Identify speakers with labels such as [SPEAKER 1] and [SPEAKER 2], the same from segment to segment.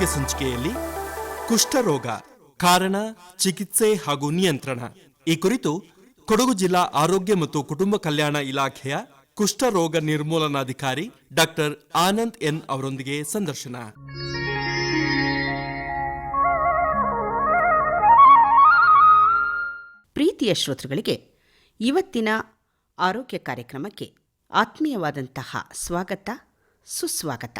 [SPEAKER 1] ಆರೋಗ್ಯ ಸಂಚಿಕೆಯಲ್ಲಿ ಕುಷ್ಠರೋಗ, ಕಾರಣ, ಚಿಕಿತ್ಸೆ ಹಾಗೂ ನಿಯಂತ್ರಣ. ಈ ಕುರಿತು ಕೊಡಗು ಜಿಲ್ಲಾ ಆರೋಗ್ಯ ಮತ್ತು ಕುಟುಂಬ ಕಲ್ಯಾಣ ಇಲಾಖೆಯ ಕುಷ್ಠರೋಗ ನಿರ್ಮೂಲನಾಧಿಕಾರಿ ಡಾಕ್ಟರ್ ಆನಂದ್ ಎನ್ ಅವರೊಂದಿಗೆ ಸಂದರ್ಶನ.
[SPEAKER 2] ಪ್ರೀತಿಯ ಶ್ರೋತೃಗಳಿಗೆ ಇವತ್ತಿನ ಆರೋಗ್ಯ ಕಾರ್ಯಕ್ರಮಕ್ಕೆ ಆತ್ಮೀಯವಾದಂತಹ ಸ್ವಾಗತ, ಸುಸ್ವಾಗತ.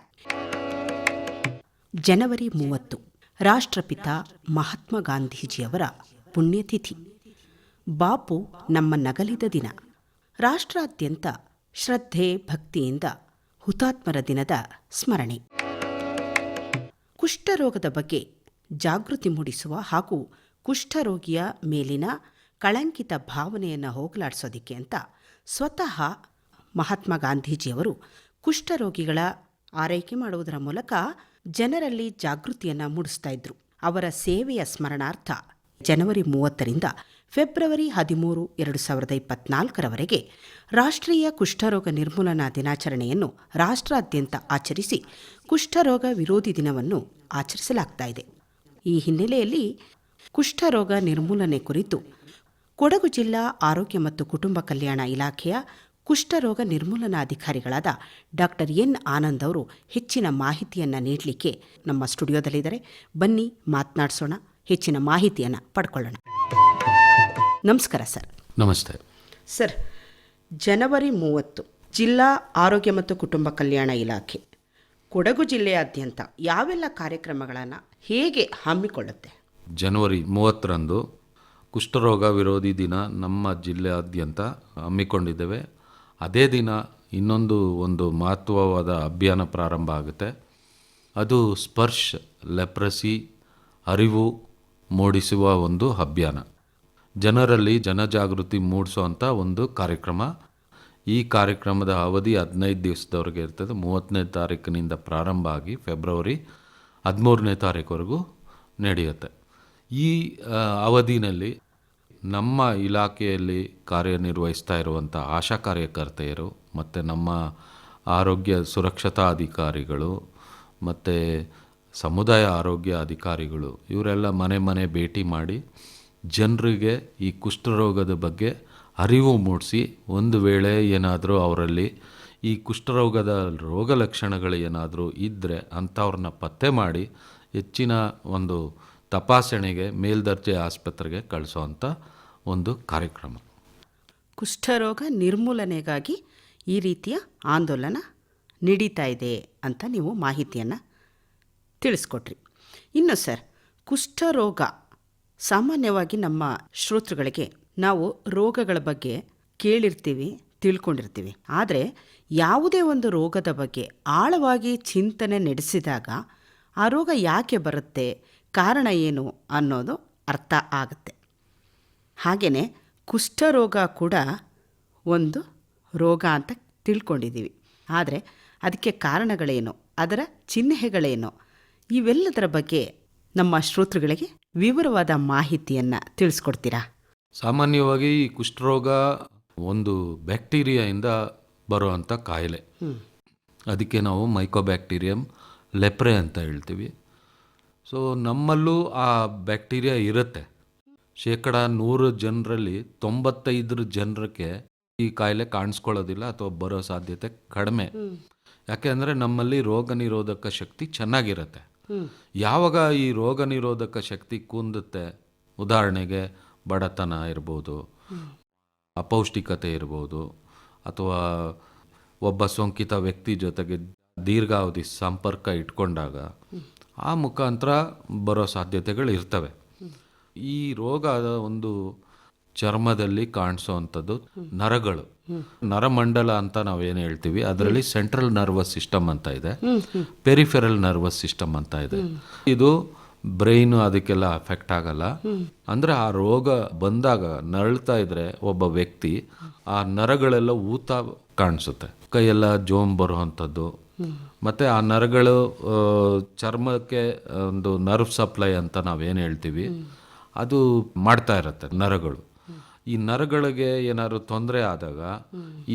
[SPEAKER 2] ಜನವರಿ ಮೂವತ್ತು. ರಾಷ್ಟ್ರಪಿತ ಮಹಾತ್ಮ ಗಾಂಧೀಜಿಯವರ ಪುಣ್ಯತಿಥಿ. ಬಾಪು ನಮ್ಮ ನಗಲಿದ ದಿನ. ರಾಷ್ಟ್ರಾದ್ಯಂತ ಶ್ರದ್ಧೆ, ಭಕ್ತಿಯಿಂದ ಹುತಾತ್ಮರ ದಿನದ ಸ್ಮರಣೆ. ಕುಷ್ಠರೋಗದ ಬಗ್ಗೆ ಜಾಗೃತಿ ಮೂಡಿಸುವ ಹಾಗೂ ಕುಷ್ಠರೋಗಿಯ ಮೇಲಿನ ಕಳಂಕಿತ ಭಾವನೆಯನ್ನು ಹೋಗಲಾಡಿಸೋದಿಕ್ಕೆ ಅಂತ ಸ್ವತಃ ಮಹಾತ್ಮ ಗಾಂಧೀಜಿಯವರು ಕುಷ್ಠರೋಗಿಗಳ ಆರೈಕೆ ಮಾಡುವುದರ ಮೂಲಕ ಜನರಲ್ಲಿ ಜಾಗೃತಿಯನ್ನು ಮೂಡಿಸ್ತಾ ಇದ್ರು. ಅವರ ಸೇವೆಯ ಸ್ಮರಣಾರ್ಥ ಜನವರಿ ಮೂವತ್ತರಿಂದ ಫೆಬ್ರವರಿ ಹದಿಮೂರು ಎರಡು ಸಾವಿರದ ಇಪ್ಪತ್ನಾಲ್ಕರವರೆಗೆ ರಾಷ್ಟ್ರೀಯ ಕುಷ್ಠರೋಗ ನಿರ್ಮೂಲನಾ ದಿನಾಚರಣೆಯನ್ನು ರಾಷ್ಟ್ರಾದ್ಯಂತ ಆಚರಿಸಿ ಕುಷ್ಠರೋಗ ವಿರೋಧಿ ದಿನವನ್ನು ಆಚರಿಸಲಾಗ್ತಾ ಇದೆ. ಈ ಹಿನ್ನೆಲೆಯಲ್ಲಿ ಕುಷ್ಠರೋಗ ನಿರ್ಮೂಲನೆ ಕುರಿತು ಕೊಡಗು ಜಿಲ್ಲಾ ಆರೋಗ್ಯ ಮತ್ತು ಕುಟುಂಬ ಕಲ್ಯಾಣ ಇಲಾಖೆಯ ಕುಷ್ಠರೋಗ ನಿರ್ಮೂಲನಾಧಿಕಾರಿಗಳಾದ ಡಾಕ್ಟರ್ ಎನ್ ಆನಂದ್ ಅವರು ಹೆಚ್ಚಿನ ಮಾಹಿತಿಯನ್ನು ನೀಡಲಿಕ್ಕೆ ನಮ್ಮ ಸ್ಟುಡಿಯೋದಲ್ಲಿದ್ದಾರೆ. ಬನ್ನಿ ಮಾತನಾಡಿಸೋಣ ಹೆಚ್ಚಿನ ಮಾಹಿತಿಯನ್ನು ಪಡ್ಕೊಳ್ಳೋಣ. ನಮಸ್ಕಾರ ಸರ್.
[SPEAKER 3] ನಮಸ್ತೆ.
[SPEAKER 2] ಸರ್ ಜನವರಿ ಮೂವತ್ತು ಜಿಲ್ಲಾ ಆರೋಗ್ಯ ಮತ್ತು ಕುಟುಂಬ ಕಲ್ಯಾಣ ಇಲಾಖೆ ಕೊಡಗು ಜಿಲ್ಲೆಯಾದ್ಯಂತ ಯಾವೆಲ್ಲ ಕಾರ್ಯಕ್ರಮಗಳನ್ನು ಹೇಗೆ ಹಮ್ಮಿಕೊಳ್ಳುತ್ತೆ?
[SPEAKER 3] ಜನವರಿ ಮೂವತ್ತರಂದು ಕುಷ್ಠರೋಗ ವಿರೋಧಿ ದಿನ ನಮ್ಮ ಜಿಲ್ಲೆಯಾದ್ಯಂತ ಹಮ್ಮಿಕೊಂಡಿದ್ದೇವೆ. ಅದೇ ದಿನ ಇನ್ನೊಂದು ಒಂದು ಮಹತ್ವವಾದ ಅಭಿಯಾನ ಪ್ರಾರಂಭ ಆಗುತ್ತೆ. ಅದು ಸ್ಪರ್ಶ, ಲೆಪ್ರಸಿ, ಅರಿವು ಮೂಡಿಸುವ ಒಂದು ಅಭಿಯಾನ. ಜನರಲ್ಲಿ ಜನಜಾಗೃತಿ ಮೂಡಿಸುವಂಥ ಒಂದು ಕಾರ್ಯಕ್ರಮ. ಈ ಕಾರ್ಯಕ್ರಮದ ಅವಧಿ ಹದಿನೈದು ದಿವಸದವರೆಗೆ ಇರ್ತದೆ. ಮೂವತ್ತನೇ ತಾರೀಕಿನಿಂದ ಪ್ರಾರಂಭ ಆಗಿ ಫೆಬ್ರವರಿ ಹದಿಮೂರನೇ ತಾರೀಕುವರೆಗೂ ನಡೆಯುತ್ತೆ. ಈ ಅವಧಿನಲ್ಲಿ ನಮ್ಮ ಇಲಾಖೆಯಲ್ಲಿ ಕಾರ್ಯನಿರ್ವಹಿಸ್ತಾ ಇರುವಂಥ ಆಶಾ ಕಾರ್ಯಕರ್ತೆಯರು ಮತ್ತು ನಮ್ಮ ಆರೋಗ್ಯ ಸುರಕ್ಷತಾ ಅಧಿಕಾರಿಗಳು ಮತ್ತು ಸಮುದಾಯ ಆರೋಗ್ಯ ಅಧಿಕಾರಿಗಳು ಇವರೆಲ್ಲ ಮನೆ ಮನೆ ಭೇಟಿ ಮಾಡಿ ಜನರಿಗೆ ಈ ಕುಷ್ಠರೋಗದ ಬಗ್ಗೆ ಅರಿವು ಮೂಡಿಸಿ ಒಂದು ವೇಳೆ ಏನಾದರೂ ಅವರಲ್ಲಿ ಈ ಕುಷ್ಠರೋಗದ ರೋಗ ಲಕ್ಷಣಗಳು ಏನಾದರೂ ಇದ್ದರೆ ಅಂಥವ್ರನ್ನ ಪತ್ತೆ ಮಾಡಿ ಹೆಚ್ಚಿನ ಒಂದು ತಪಾಸಣೆಗೆ ಮೇಲ್ದರ್ಜೆ ಆಸ್ಪತ್ರೆಗೆ ಕಳಿಸುವಂಥ ಒಂದು ಕಾರ್ಯಕ್ರಮ.
[SPEAKER 2] ಕುಷ್ಠರೋಗ ನಿರ್ಮೂಲನೆಗಾಗಿ ಈ ರೀತಿಯ ಆಂದೋಲನ ನಡೀತಾ ಇದೆ ಅಂತ ನೀವು ಮಾಹಿತಿಯನ್ನು ತಿಳಿಸ್ಕೊಟ್ರಿ. ಇನ್ನು ಸರ್, ಕುಷ್ಠರೋಗ ಸಾಮಾನ್ಯವಾಗಿ ನಮ್ಮ ಶ್ರೋತೃಗಳಿಗೆ ನಾವು ರೋಗಗಳ ಬಗ್ಗೆ ಕೇಳಿರ್ತೀವಿ, ತಿಳ್ಕೊಂಡಿರ್ತೀವಿ. ಆದರೆ ಯಾವುದೇ ಒಂದು ರೋಗದ ಬಗ್ಗೆ ಆಳವಾಗಿ ಚಿಂತನೆ ನಡೆಸಿದಾಗ ಆ ರೋಗ ಯಾಕೆ ಬರುತ್ತೆ? ಕಾರಣ ಏನು ಅನ್ನೋದು ಅರ್ಥ ಆಗುತ್ತೆ. ಹಾಗೆಯೇ ಕುಷ್ಠರೋಗ ಕೂಡ ಒಂದು ರೋಗ ಅಂತ ತಿಳ್ಕೊಂಡಿದ್ದೀವಿ. ಆದರೆ ಅದಕ್ಕೆ ಕಾರಣಗಳೇನು? ಅದರ ಚಿಹ್ನೆಗಳೇನು? ಇವೆಲ್ಲದರ ಬಗ್ಗೆ ನಮ್ಮ ಶ್ರೋತೃಗಳಿಗೆ ವಿವರವಾದ ಮಾಹಿತಿಯನ್ನು ತಿಳಿಸ್ಕೊಡ್ತೀರಾ?
[SPEAKER 3] ಸಾಮಾನ್ಯವಾಗಿ ಈ ಕುಷ್ಠರೋಗ ಒಂದು ಬ್ಯಾಕ್ಟೀರಿಯಾಯಿಂದ ಬರುವಂಥ ಕಾಯಿಲೆ. ಅದಕ್ಕೆ ನಾವು ಮೈಕೋಬ್ಯಾಕ್ಟೀರಿಯಂ ಲೆಪ್ರೆ ಅಂತ ಹೇಳ್ತೀವಿ. ಸೊ ನಮ್ಮಲ್ಲೂ ಆ ಬ್ಯಾಕ್ಟೀರಿಯಾ ಇರುತ್ತೆ. ಶೇಕಡ ನೂರು ಜನರಲ್ಲಿ ತೊಂಬತ್ತೈದರ ಜನರಕ್ಕೆ ಈ ಕಾಯಿಲೆ ಕಾಣಿಸ್ಕೊಳ್ಳೋದಿಲ್ಲ ಅಥವಾ ಬರೋ ಸಾಧ್ಯತೆ ಕಡಿಮೆ. ಯಾಕೆ ಅಂದರೆ ನಮ್ಮಲ್ಲಿ ರೋಗ ನಿರೋಧಕ ಶಕ್ತಿ ಚೆನ್ನಾಗಿರುತ್ತೆ. ಯಾವಾಗ ಈ ರೋಗ ನಿರೋಧಕ ಶಕ್ತಿ ಕುಂದುತ್ತೆ? ಉದಾಹರಣೆಗೆ ಬಡತನ ಇರ್ಬೋದು ಅಪೌಷ್ಟಿಕತೆ ಇರ್ಬೋದು ಅಥವಾ ಒಬ್ಬ ಸೋಂಕಿತ ವ್ಯಕ್ತಿ ಜೊತೆಗೆ ದೀರ್ಘಾವಧಿ ಸಂಪರ್ಕ ಇಟ್ಕೊಂಡಾಗ ಆ ಮುಖಾಂತರ ಬರೋ ಸಾಧ್ಯತೆಗಳು ಇರ್ತವೆ ಈ ರೋಗ ಒಂದು ಚರ್ಮದಲ್ಲಿ ಕಾಣಿಸುವಂಥದ್ದು ನರಗಳು. ನರಮಂಡಲ ಅಂತ ನಾವೇನು ಹೇಳ್ತೀವಿ, ಅದರಲ್ಲಿ ಸೆಂಟ್ರಲ್ ನರ್ವಸ್ ಸಿಸ್ಟಮ್ ಅಂತ ಇದೆ ಪೆರಿಫೆರಲ್ ನರ್ವಸ್ ಸಿಸ್ಟಮ್ ಅಂತ ಇದೆ. ಇದು ಬ್ರೈನು ಅದಕ್ಕೆಲ್ಲ ಅಫೆಕ್ಟ್ ಆಗಲ್ಲ. ಅಂದರೆ ಆ ರೋಗ ಬಂದಾಗ ನರಳ್ತಾ ಇದ್ರೆ ಒಬ್ಬ ವ್ಯಕ್ತಿ ಆ ನರಗಳೆಲ್ಲ ಊತ ಕಾಣಿಸುತ್ತೆ. ಕೈಯೆಲ್ಲ ಜೋಮ್ ಬರುವಂಥದ್ದು ಮತ್ತೆ ಆ ನರಗಳು ಚರ್ಮಕ್ಕೆ ಒಂದು ನರ್ವ್ ಸಪ್ಲೈ ಅಂತ ನಾವೇನು ಹೇಳ್ತೀವಿ, ಅದು ಮಾಡ್ತಾ ಇರುತ್ತೆ ನರಗಳು. ಈ ನರಗಳಿಗೆ ಏನಾದ್ರು ತೊಂದರೆ ಆದಾಗ,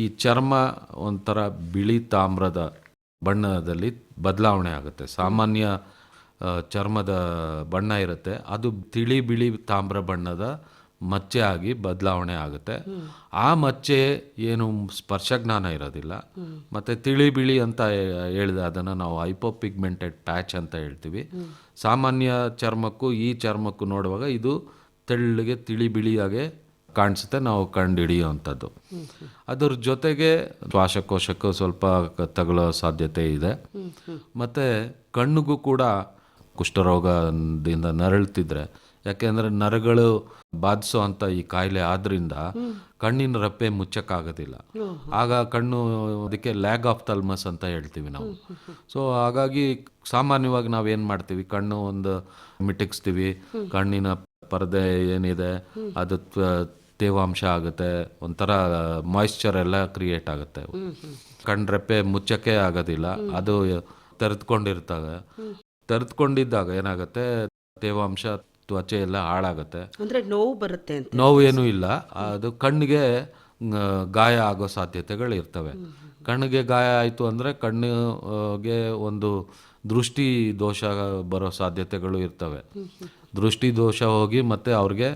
[SPEAKER 3] ಈ ಚರ್ಮ ಒಂಥರ ಬಿಳಿ ತಾಮ್ರದ ಬಣ್ಣದಲ್ಲಿ ಬದಲಾವಣೆ ಆಗುತ್ತೆ. ಸಾಮಾನ್ಯ ಚರ್ಮದ ಬಣ್ಣ ಇರುತ್ತೆ. ಅದು ತಿಳಿ ಬಿಳಿ ತಾಮ್ರ ಬಣ್ಣದ ಮಚ್ಚೆ ಆಗಿ ಬದಲಾವಣೆ ಆಗುತ್ತೆ. ಆ ಮಚ್ಚೆ ಏನು ಸ್ಪರ್ಶಜ್ಞಾನ ಇರೋದಿಲ್ಲ. ಮತ್ತು ತಿಳಿ ಬಿಳಿ ಅಂತ ಹೇಳಿದೆ ಅದನ್ನು ನಾವು ಹೈಪೋಪಿಗ್ಮೆಂಟೆಡ್ ಪ್ಯಾಚ್ ಅಂತ ಹೇಳ್ತೀವಿ. ಸಾಮಾನ್ಯ ಚರ್ಮಕ್ಕೂ ಈ ಚರ್ಮಕ್ಕೂ ನೋಡುವಾಗ ಇದು ತೆಳ್ಳಗೆ ತಿಳಿ ಬಿಳಿಯಾಗೆ ಕಾಣಿಸುತ್ತೆ. ನಾವು ಕಂಡು ಹಿಡಿಯುವಂಥದ್ದು ಅದ್ರ ಜೊತೆಗೆ ಶ್ವಾಸಕೋಶಕ್ಕೂ ಸ್ವಲ್ಪ ತಗುಲೋ ಸಾಧ್ಯತೆ ಇದೆ. ಮತ್ತು ಕಣ್ಣಿಗೂ ಕೂಡ ಕುಷ್ಠರೋಗದಿಂದ ನರಳ್ತಿದ್ರೆ ಯಾಕೆಂದರೆ ನರಗಳು ಬಾಧಿಸೋ ಅಂತ ಈ ಕಾಯಿಲೆ ಆದ್ರಿಂದ ಕಣ್ಣಿನ ರಪ್ಪೆ ಮುಚ್ಚಕ್ಕಾಗೋದಿಲ್ಲ. ಆಗ ಕಣ್ಣು ಅದಕ್ಕೆ ಲ್ಯಾಗ್ ಆಫ್ ತಲ್ಮಸ್ ಅಂತ ಹೇಳ್ತೀವಿ ನಾವು. ಸೊ ಹಾಗಾಗಿ ಸಾಮಾನ್ಯವಾಗಿ ನಾವು ಏನು ಮಾಡ್ತೀವಿ? ಕಣ್ಣು ಒಂದು ಮಿಟಕ್ಸ್ತೀವಿ. ಕಣ್ಣಿನ ಪರದೆ ಏನಿದೆ ಅದು ತೇವಾಂಶ ಆಗುತ್ತೆ ಒಂಥರ ಮಾಯಿಶ್ಚರ್ ಎಲ್ಲ ಕ್ರಿಯೇಟ್ ಆಗುತ್ತೆ. ಕಣ್ರೆಪ್ಪೆ ಮುಚ್ಚಕ್ಕೆ ಆಗೋದಿಲ್ಲ. ಅದು ತೆರೆದ್ಕೊಂಡಿರ್ತವೆ ತೆರೆದುಕೊಂಡಿದ್ದಾಗ ಏನಾಗುತ್ತೆ? ತೇವಾಂಶ ತ್ವಚೆ ಎಲ್ಲ ಹಾಳಾಗುತ್ತೆ.
[SPEAKER 2] ಅಂದರೆ ನೋವು ಬರುತ್ತೆ ಅಂತ.
[SPEAKER 3] ನೋವು ಏನೂ ಇಲ್ಲ. ಅದು ಕಣ್ಣಿಗೆ ಗಾಯ ಆಗೋ ಸಾಧ್ಯತೆಗಳು ಇರ್ತವೆ. ಕಣ್ಣಿಗೆ ಗಾಯ ಆಯಿತು ಅಂದರೆ ಕಣ್ಣಿಗೆ ಒಂದು ದೃಷ್ಟಿ ದೋಷ ಬರೋ ಸಾಧ್ಯತೆಗಳು ಇರ್ತವೆ. ದೃಷ್ಟಿ ದೋಷ ಹೋಗಿ ಮತ್ತೆ ಅವ್ರಿಗೆ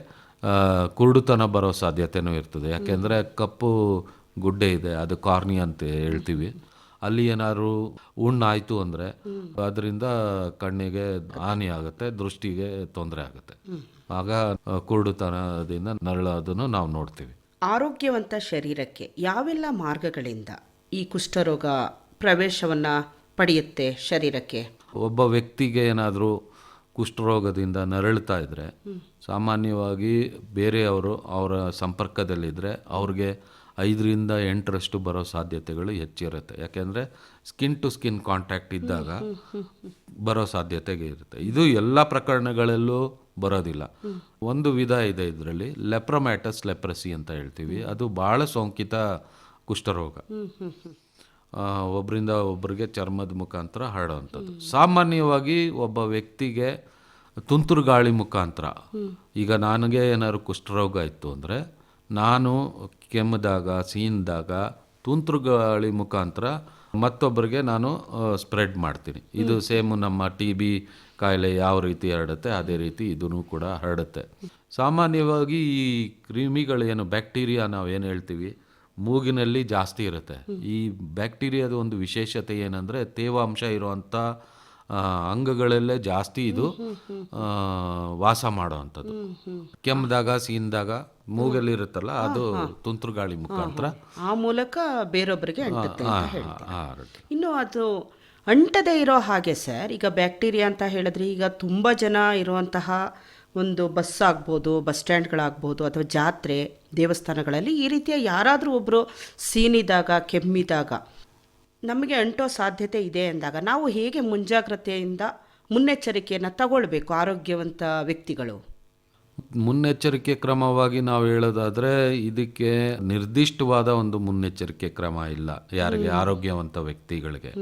[SPEAKER 3] ಕುರುಡುತನ ಬರೋ ಸಾಧ್ಯತೆನೂ ಇರ್ತದೆ. ಯಾಕೆಂದರೆ ಕಪ್ಪು ಗುಡ್ಡೆ ಇದೆ ಅದು ಕಾರ್ನಿ ಅಂತ ಹೇಳ್ತೀವಿ. ಅಲ್ಲಿ ಏನಾದ್ರು ಉಣ್ಣಾಯ್ತು ಅಂದ್ರೆ ಅಂದರೆ ಅದರಿಂದ ಕಣ್ಣಿಗೆ ಹಾನಿ ಆಗುತ್ತೆ ದೃಷ್ಟಿಗೆ ತೊಂದರೆ ಆಗುತ್ತೆ. ಆಗ ಕುರುಡುತನದಿಂದ ನರಳೋದನ್ನು ನಾವು ನೋಡ್ತೀವಿ.
[SPEAKER 2] ಆರೋಗ್ಯವಂತ ಶರೀರಕ್ಕೆ ಯಾವೆಲ್ಲ ಮಾರ್ಗಗಳಿಂದ ಈ ಕುಷ್ಠರೋಗ ಪ್ರವೇಶವನ್ನ ಪಡೆಯುತ್ತೆ ಶರೀರಕ್ಕೆ?
[SPEAKER 3] ಒಬ್ಬ ವ್ಯಕ್ತಿಗೆ ಏನಾದರೂ ಕುಷ್ಠರೋಗದಿಂದ ನರಳ್ತಾ ಇದ್ದರೆ ಸಾಮಾನ್ಯವಾಗಿ ಬೇರೆಯವರು ಅವರ ಸಂಪರ್ಕದಲ್ಲಿದ್ದರೆ ಅವ್ರಿಗೆ ಐದರಿಂದ ಎಂಟರಷ್ಟು ಬರೋ ಸಾಧ್ಯತೆಗಳು ಹೆಚ್ಚಿರುತ್ತೆ. ಯಾಕೆಂದರೆ ಸ್ಕಿನ್ ಟು ಸ್ಕಿನ್ ಕಾಂಟ್ಯಾಕ್ಟ್ ಇದ್ದಾಗ ಬರೋ ಸಾಧ್ಯತೆಗೆ ಇರುತ್ತೆ. ಇದು ಎಲ್ಲ ಪ್ರಕರಣಗಳಲ್ಲೂ ಬರೋದಿಲ್ಲ. ಒಂದು ವಿಧ ಇದೆ ಇದರಲ್ಲಿ, ಲೆಪ್ರಮ್ಯಾಟಸ್ ಲೆಪ್ರಸಿ ಅಂತ ಹೇಳ್ತೀವಿ. ಅದು ಭಾಳ ಸೋಂಕಿತ ಕುಷ್ಠರೋಗ. ಒಬ್ಬರಿಂದ ಒಬ್ಬರಿಗೆ ಚರ್ಮದ ಮುಖಾಂತರ ಹರಡುವಂಥದ್ದು ಸಾಮಾನ್ಯವಾಗಿ ಒಬ್ಬ ವ್ಯಕ್ತಿಗೆ ತುಂತುರು ಗಾಳಿ ಮುಖಾಂತರ, ಈಗ ನನಗೆ ಏನಾದ್ರು ಕುಷ್ಠರೋಗ ಇತ್ತು ಅಂದರೆ, ನಾನು ಕೆಮ್ಮಿದಾಗ ಸೀನ್ದಾಗ ತುಂತುರು ಗಾಳಿ ಮುಖಾಂತರ ಮತ್ತೊಬ್ಬರಿಗೆ ನಾನು ಸ್ಪ್ರೆಡ್ ಮಾಡ್ತೀನಿ. ಇದು ಸೇಮ್ ನಮ್ಮ ಟಿ ಬಿ ಕಾಯಿಲೆ ಯಾವ ರೀತಿ ಹರಡುತ್ತೆ ಅದೇ ರೀತಿ ಇದೂ ಕೂಡ ಹರಡುತ್ತೆ. ಸಾಮಾನ್ಯವಾಗಿ ಈ ಕ್ರಿಮಿಗಳೇನು ಬ್ಯಾಕ್ಟೀರಿಯಾ ನಾವು ಏನು ಹೇಳ್ತೀವಿ ಮೂಗಿನಲ್ಲಿ ಜಾಸ್ತಿ ಇರುತ್ತೆ. ಈ ಬ್ಯಾಕ್ಟೀರಿಯಾದ ಒಂದು ವಿಶೇಷತೆ ಏನಂದರೆ ತೇವಾಂಶ ಇರುವಂಥ ಅಂಗಗಳಲ್ಲೇ ಜಾಸ್ತಿ ಇದು ವಾಸ ಮಾಡುವಂಥದ್ದು. ಕೆಮ್ಮಿದಾಗ ಸೀನ್ದಾಗ ಮೂಗಲ್ಲಿ ಇರುತ್ತಲ್ಲ ಅದು ತುಂತುರು ಗಾಳಿ ಮುಖಾಂತರ.
[SPEAKER 2] ಆ ಮೂಲಕ ಬೇರೊಬ್ಬರಿಗೆ ಇನ್ನು ಅದು ಅಂಟದೇ ಇರೋ ಹಾಗೆ ಸರ್ ಈಗ ಬ್ಯಾಕ್ಟೀರಿಯಾ ಅಂತ ಹೇಳಿದ್ರೆ ಈಗ ತುಂಬ ಜನ ಇರುವಂತಹ ಒಂದು ಬಸ್ ಆಗ್ಬೋದು ಬಸ್ ಸ್ಟ್ಯಾಂಡ್ಗಳಾಗ್ಬೋದು ಅಥವಾ ಜಾತ್ರೆ ದೇವಸ್ಥಾನಗಳಲ್ಲಿ ಈ ರೀತಿಯ ಯಾರಾದರೂ ಒಬ್ಬರು ಸೀನಿದಾಗ ಕೆಮ್ಮಿದಾಗ ನಮಗೆ ಅಂಟೋ ಸಾಧ್ಯತೆ ಇದೆ ಅಂದಾಗ ನಾವು ಹೇಗೆ ಮುಂಜಾಗ್ರತೆಯಿಂದ ಮುನ್ನೆಚ್ಚರಿಕೆಯನ್ನು ತಗೊಳ್ಬೇಕು ಆರೋಗ್ಯವಂತ ವ್ಯಕ್ತಿಗಳು?
[SPEAKER 3] ಮುನ್ನೆಚ್ಚರಿಕೆ ಕ್ರಮವಾಗಿ ನಾವು ಹೇಳೋದಾದರೆ ಇದಕ್ಕೆ ನಿರ್ದಿಷ್ಟವಾದ ಒಂದು ಮುನ್ನೆಚ್ಚರಿಕೆ ಕ್ರಮ ಇಲ್ಲ ಯಾರಿಗೆ ಆರೋಗ್ಯವಂತ ವ್ಯಕ್ತಿಗಳಿಗೆ.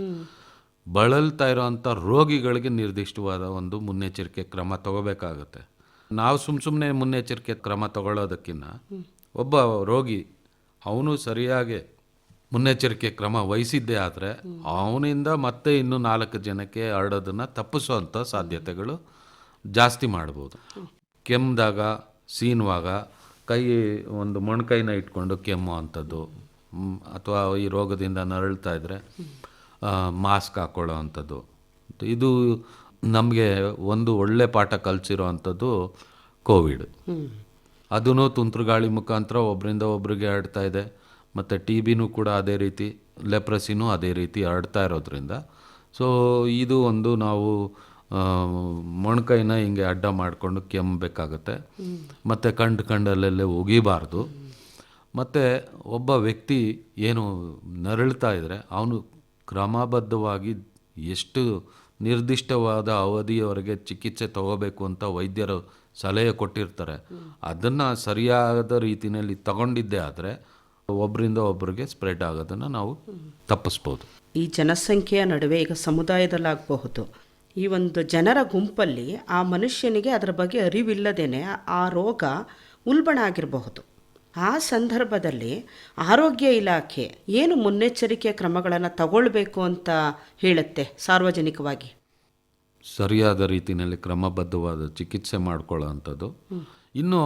[SPEAKER 3] ಬಳಲ್ತಾ ಇರೋವಂಥ ರೋಗಿಗಳಿಗೆ ನಿರ್ದಿಷ್ಟವಾದ ಒಂದು ಮುನ್ನೆಚ್ಚರಿಕೆ ಕ್ರಮ ತಗೋಬೇಕಾಗುತ್ತೆ. ನಾವು ಸುಮ್ಮ ಸುಮ್ಮನೆ ಮುನ್ನೆಚ್ಚರಿಕೆ ಕ್ರಮ ತಗೊಳ್ಳೋದಕ್ಕಿಂತ ಒಬ್ಬ ರೋಗಿ ಅವನು ಸರಿಯಾಗಿ ಮುನ್ನೆಚ್ಚರಿಕೆ ಕ್ರಮ ವಹಿಸಿದ್ದೇ ಆದರೆ ಅವನಿಂದ ಮತ್ತೆ ಇನ್ನು ನಾಲ್ಕು ಜನಕ್ಕೆ ಹರಡೋದನ್ನು ತಪ್ಪಿಸುವಂಥ ಸಾಧ್ಯತೆಗಳು ಜಾಸ್ತಿ ಮಾಡ್ಬೋದು. ಕೆಮ್ಮಿದಾಗ ಸೀನುವಾಗ ಕೈ ಒಂದು ಮೊಣಕೈನ ಇಟ್ಕೊಂಡು ಕೆಮ್ಮು ಅಂಥದ್ದು ಅಥವಾ ಈ ರೋಗದಿಂದ ನರಳ್ತಾ ಇದ್ದರೆ ಮಾಸ್ಕ್ ಹಾಕ್ಕೊಳ್ಳೋ ಅಂಥದ್ದು. ಇದು ನಮಗೆ ಒಂದು ಒಳ್ಳೆ ಪಾಠ ಕಲಿಸಿರೋ ಅಂಥದ್ದು ಕೋವಿಡ್. ಅದನ್ನು ತುಂತುರು ಗಾಳಿ ಮುಖಾಂತರ ಒಬ್ಬರಿಂದ ಒಬ್ಬರಿಗೆ ಹರಡ್ತಾ ಇದೆ. ಮತ್ತು ಟಿ ಬಿನೂ ಕೂಡ ಅದೇ ರೀತಿ, ಲೆಪ್ರಸಿನೂ ಅದೇ ರೀತಿ ಹರಡ್ತಾ ಇರೋದ್ರಿಂದ. ಸೊ ಇದು ಒಂದು ನಾವು ಮೊಣಕೈನ ಹಿಂಗೆ ಅಡ್ಡ ಮಾಡಿಕೊಂಡು ಕೆಮ್ಮಬೇಕಾಗತ್ತೆ. ಮತ್ತು ಕಂಡು ಕಂಡಲ್ಲೆಲ್ಲೇ ಒಗಿಬಾರ್ದು. ಮತ್ತು ಒಬ್ಬ ವ್ಯಕ್ತಿ ಏನು ನರಳ್ತಾ ಇದ್ದರೆ ಅವನು ಕ್ರಮಬದ್ಧವಾಗಿ ಎಷ್ಟು ನಿರ್ದಿಷ್ಟವಾದ ಅವಧಿಯವರೆಗೆ ಚಿಕಿತ್ಸೆ ತಗೋಬೇಕು ಅಂತ ವೈದ್ಯರು ಸಲಹೆ ಕೊಟ್ಟಿರ್ತಾರೆ. ಅದನ್ನು ಸರಿಯಾದ ರೀತಿಯಲ್ಲಿ ತಗೊಂಡಿದ್ದೇ ಆದರೆ ಒಬ್ಬರಿಂದ ಒಬ್ಬರಿಗೆ ಸ್ಪ್ರೆಡ್ ಆಗೋದನ್ನು ನಾವು ತಪ್ಪಿಸ್ಬೋದು.
[SPEAKER 2] ಈ ಜನಸಂಖ್ಯೆಯ ನಡುವೆ ಈಗ ಸಮುದಾಯದಲ್ಲಾಗಬಹುದು. ಈ ಒಂದು ಜನರ ಗುಂಪಲ್ಲಿ ಆ ಮನುಷ್ಯನಿಗೆ ಅದರ ಬಗ್ಗೆ ಅರಿವಿಲ್ಲದೇನೆ ಆ ರೋಗ ಉಲ್ಬಣ ಆಗಿರಬಹುದು. ಆ ಸಂದರ್ಭದಲ್ಲಿ ಆರೋಗ್ಯ ಇಲಾಖೆ ಏನು ಮುನ್ನೆಚ್ಚರಿಕೆ ಕ್ರಮಗಳನ್ನು ತಗೊಳ್ಬೇಕು ಅಂತ ಹೇಳುತ್ತೆ ಸಾರ್ವಜನಿಕವಾಗಿ?
[SPEAKER 3] ಸರಿಯಾದ ರೀತಿಯಲ್ಲಿ ಕ್ರಮಬದ್ಧವಾದ ಚಿಕಿತ್ಸೆ ಮಾಡ್ಕೊಳ್ಳೋ ಅಂಥದ್ದು ಇನ್ನು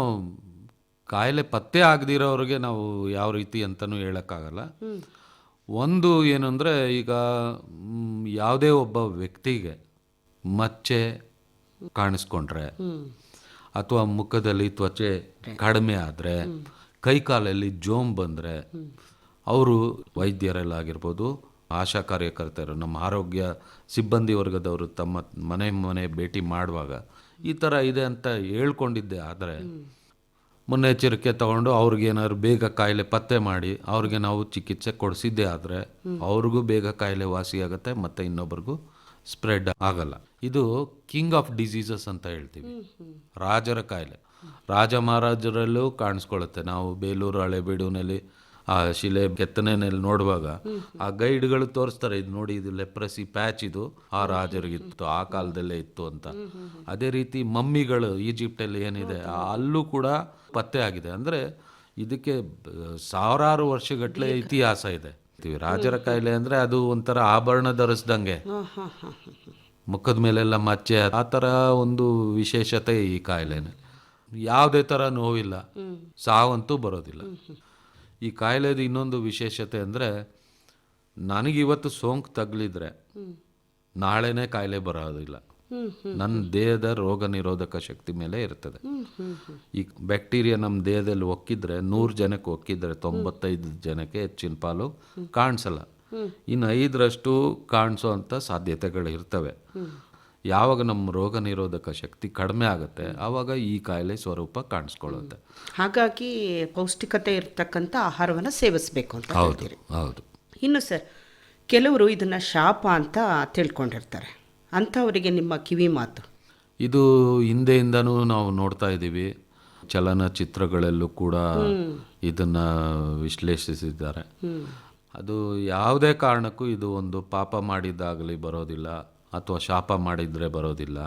[SPEAKER 3] ಕಾಯಿಲೆ ಪತ್ತೆ ಆಗದಿರೋರಿಗೆ ನಾವು ಯಾವ ರೀತಿ ಅಂತಲೂ ಹೇಳೋಕ್ಕಾಗಲ್ಲ. ಒಂದು ಏನು ಅಂದರೆ ಈಗ ಯಾವುದೇ ಒಬ್ಬ ವ್ಯಕ್ತಿಗೆ ಮಚ್ಚೆ ಕಾಣಿಸ್ಕೊಂಡ್ರೆ ಅಥವಾ ಮುಖದಲ್ಲಿ ತ್ವಚೆ ಕಡಿಮೆ ಆದರೆ ಕೈಕಾಲಲ್ಲಿ ಜೋಮ್ ಬಂದರೆ ಅವರು ವೈದ್ಯರಲ್ಲಾಗಿರ್ಬೋದು ಆಶಾ ಕಾರ್ಯಕರ್ತರು ನಮ್ಮ ಆರೋಗ್ಯ ಸಿಬ್ಬಂದಿ ವರ್ಗದವರು ತಮ್ಮ ಮನೆ ಮನೆ ಭೇಟಿ ಮಾಡುವಾಗ ಈ ಥರ ಇದೆ ಅಂತ ಹೇಳ್ಕೊಂಡಿದ್ದೆ. ಆದರೆ ಮುನ್ನೆಚ್ಚರಿಕೆ ತಗೊಂಡು ಅವ್ರಿಗೇನಾದ್ರು ಬೇಗ ಕಾಯಿಲೆ ಪತ್ತೆ ಮಾಡಿ ಅವ್ರಿಗೆ ನಾವು ಚಿಕಿತ್ಸೆ ಕೊಡಿಸಿದ್ದೇ ಆದರೆ ಅವ್ರಿಗೂ ಬೇಗ ಕಾಯಿಲೆ ವಾಸಿಯಾಗುತ್ತೆ ಮತ್ತು ಇನ್ನೊಬ್ರಿಗೂ ಸ್ಪ್ರೆಡ್ ಆಗಲ್ಲ. ಇದು ಕಿಂಗ್ ಆಫ್ ಡಿಸೀಸಸ್ ಅಂತ ಹೇಳ್ತೀವಿ. ರಾಜರ ಕಾಯಿಲೆ. ರಾಜ ಮಹಾರಾಜರಲ್ಲೂ ಕಾಣಿಸ್ಕೊಳ್ಳುತ್ತೆ ನಾವು ಬೇಲೂರು ಹಳೆಬೀಡುನಲ್ಲಿ ಆ ಶಿಲೆ ಕೆತ್ತನೆಯಲ್ಲಿ ನೋಡುವಾಗ ಆ ಗೈಡ್ಗಳು ತೋರಿಸ್ತಾರೆ ಇದು ನೋಡಿ ಇದು ಲೆಪ್ರಸಿ ಪ್ಯಾಚ್ ಇದು ಆ ರಾಜರಿಗಿತ್ತು ಆ ಕಾಲದಲ್ಲೇ ಇತ್ತು ಅಂತ. ಅದೇ ರೀತಿ ಮಮ್ಮಿಗಳು ಈಜಿಪ್ಟಲ್ಲಿ ಏನಿದೆ ಅಲ್ಲೂ ಕೂಡ ಪತ್ತೆ ಆಗಿದೆ. ಅಂದರೆ ಇದಕ್ಕೆ ಸಾವಿರಾರು ವರ್ಷಗಟ್ಟಲೆ ಇತಿಹಾಸ ಇದೆ. ರಾಜರ ಕಾಯಿಲೆ ಅಂದರೆ ಅದು ಒಂಥರ ಆಭರಣ ಧರಿಸ್ದಂಗೆ. ಮುಖದ ಮೇಲೆಲ್ಲ ಮಚ್ಚೆ ಆ ಥರ ಒಂದು ವಿಶೇಷತೆ ಈ ಕಾಯಿಲೆನೇ. ಯಾವುದೇ ಥರ ನೋವಿಲ್ಲ. ಸಾವಂತೂ ಬರೋದಿಲ್ಲ. ಈ ಕಾಯಿಲೆದು ಇನ್ನೊಂದು ವಿಶೇಷತೆ ಅಂದರೆ ನನಗಿವತ್ತು ಸೋಂಕು ತಗಲಿದ್ರೆ ನಾಳೆನೇ ಕಾಯಿಲೆ ಬರೋದಿಲ್ಲ. ನನ್ನ ದೇಹದ ರೋಗ ನಿರೋಧಕ ಶಕ್ತಿ ಮೇಲೆ ಇರ್ತದೆ. ಈ ಬ್ಯಾಕ್ಟೀರಿಯಾ ನಮ್ಮ ದೇಹದಲ್ಲಿ ಒಕ್ಕಿದ್ರೆ, ನೂರು ಜನಕ್ಕೆ ಒಕ್ಕಿದ್ರೆ, ತೊಂಬತ್ತೈದು ಜನಕ್ಕೆ ಹೆಚ್ಚಿನ ಪಾಲು ಕಾಣಿಸಲ್ಲ. ಇನ್ನು ಐದರಷ್ಟು ಕಾಣಿಸೋ ಅಂಥ ಸಾಧ್ಯತೆಗಳು ಇರ್ತವೆ. ಯಾವಾಗ ನಮ್ಮ ರೋಗ ನಿರೋಧಕ ಶಕ್ತಿ ಕಡಿಮೆ ಆಗುತ್ತೆ ಆವಾಗ ಈ ಕಾಯಿಲೆ ಸ್ವರೂಪ ಕಾಣಿಸ್ಕೊಳ್ಳುತ್ತೆ.
[SPEAKER 2] ಹಾಗಾಗಿ ಪೌಷ್ಟಿಕತೆ ಇರತಕ್ಕಂಥ ಆಹಾರವನ್ನು ಸೇವಿಸಬೇಕು ಅಂತ
[SPEAKER 3] ಹೌದು ಹೌದು.
[SPEAKER 2] ಇನ್ನು ಸರ್ ಕೆಲವರು ಇದನ್ನು ಶಾಪ ಅಂತ ತಿಳ್ಕೊಂಡಿರ್ತಾರೆ. ಅಂಥವರಿಗೆ ನಿಮ್ಮ ಕಿವಿ ಮಾತು.
[SPEAKER 3] ಇದು ಹಿಂದೆಯಿಂದನೂ ನಾವು ನೋಡ್ತಾ ಇದ್ದೀವಿ. ಚಲನಚಿತ್ರಗಳಲ್ಲೂ ಕೂಡ ಇದನ್ನ ವಿಶ್ಲೇಷಿಸಿದ್ದಾರೆ. ಅದು ಯಾವುದೇ ಕಾರಣಕ್ಕೂ ಇದು ಒಂದು ಪಾಪ ಮಾಡಿದ್ದಾಗಲಿ ಬರೋದಿಲ್ಲ. ಅಥವಾ ಶಾಪ ಮಾಡಿದ್ರೆ ಬರೋದಿಲ್ಲ.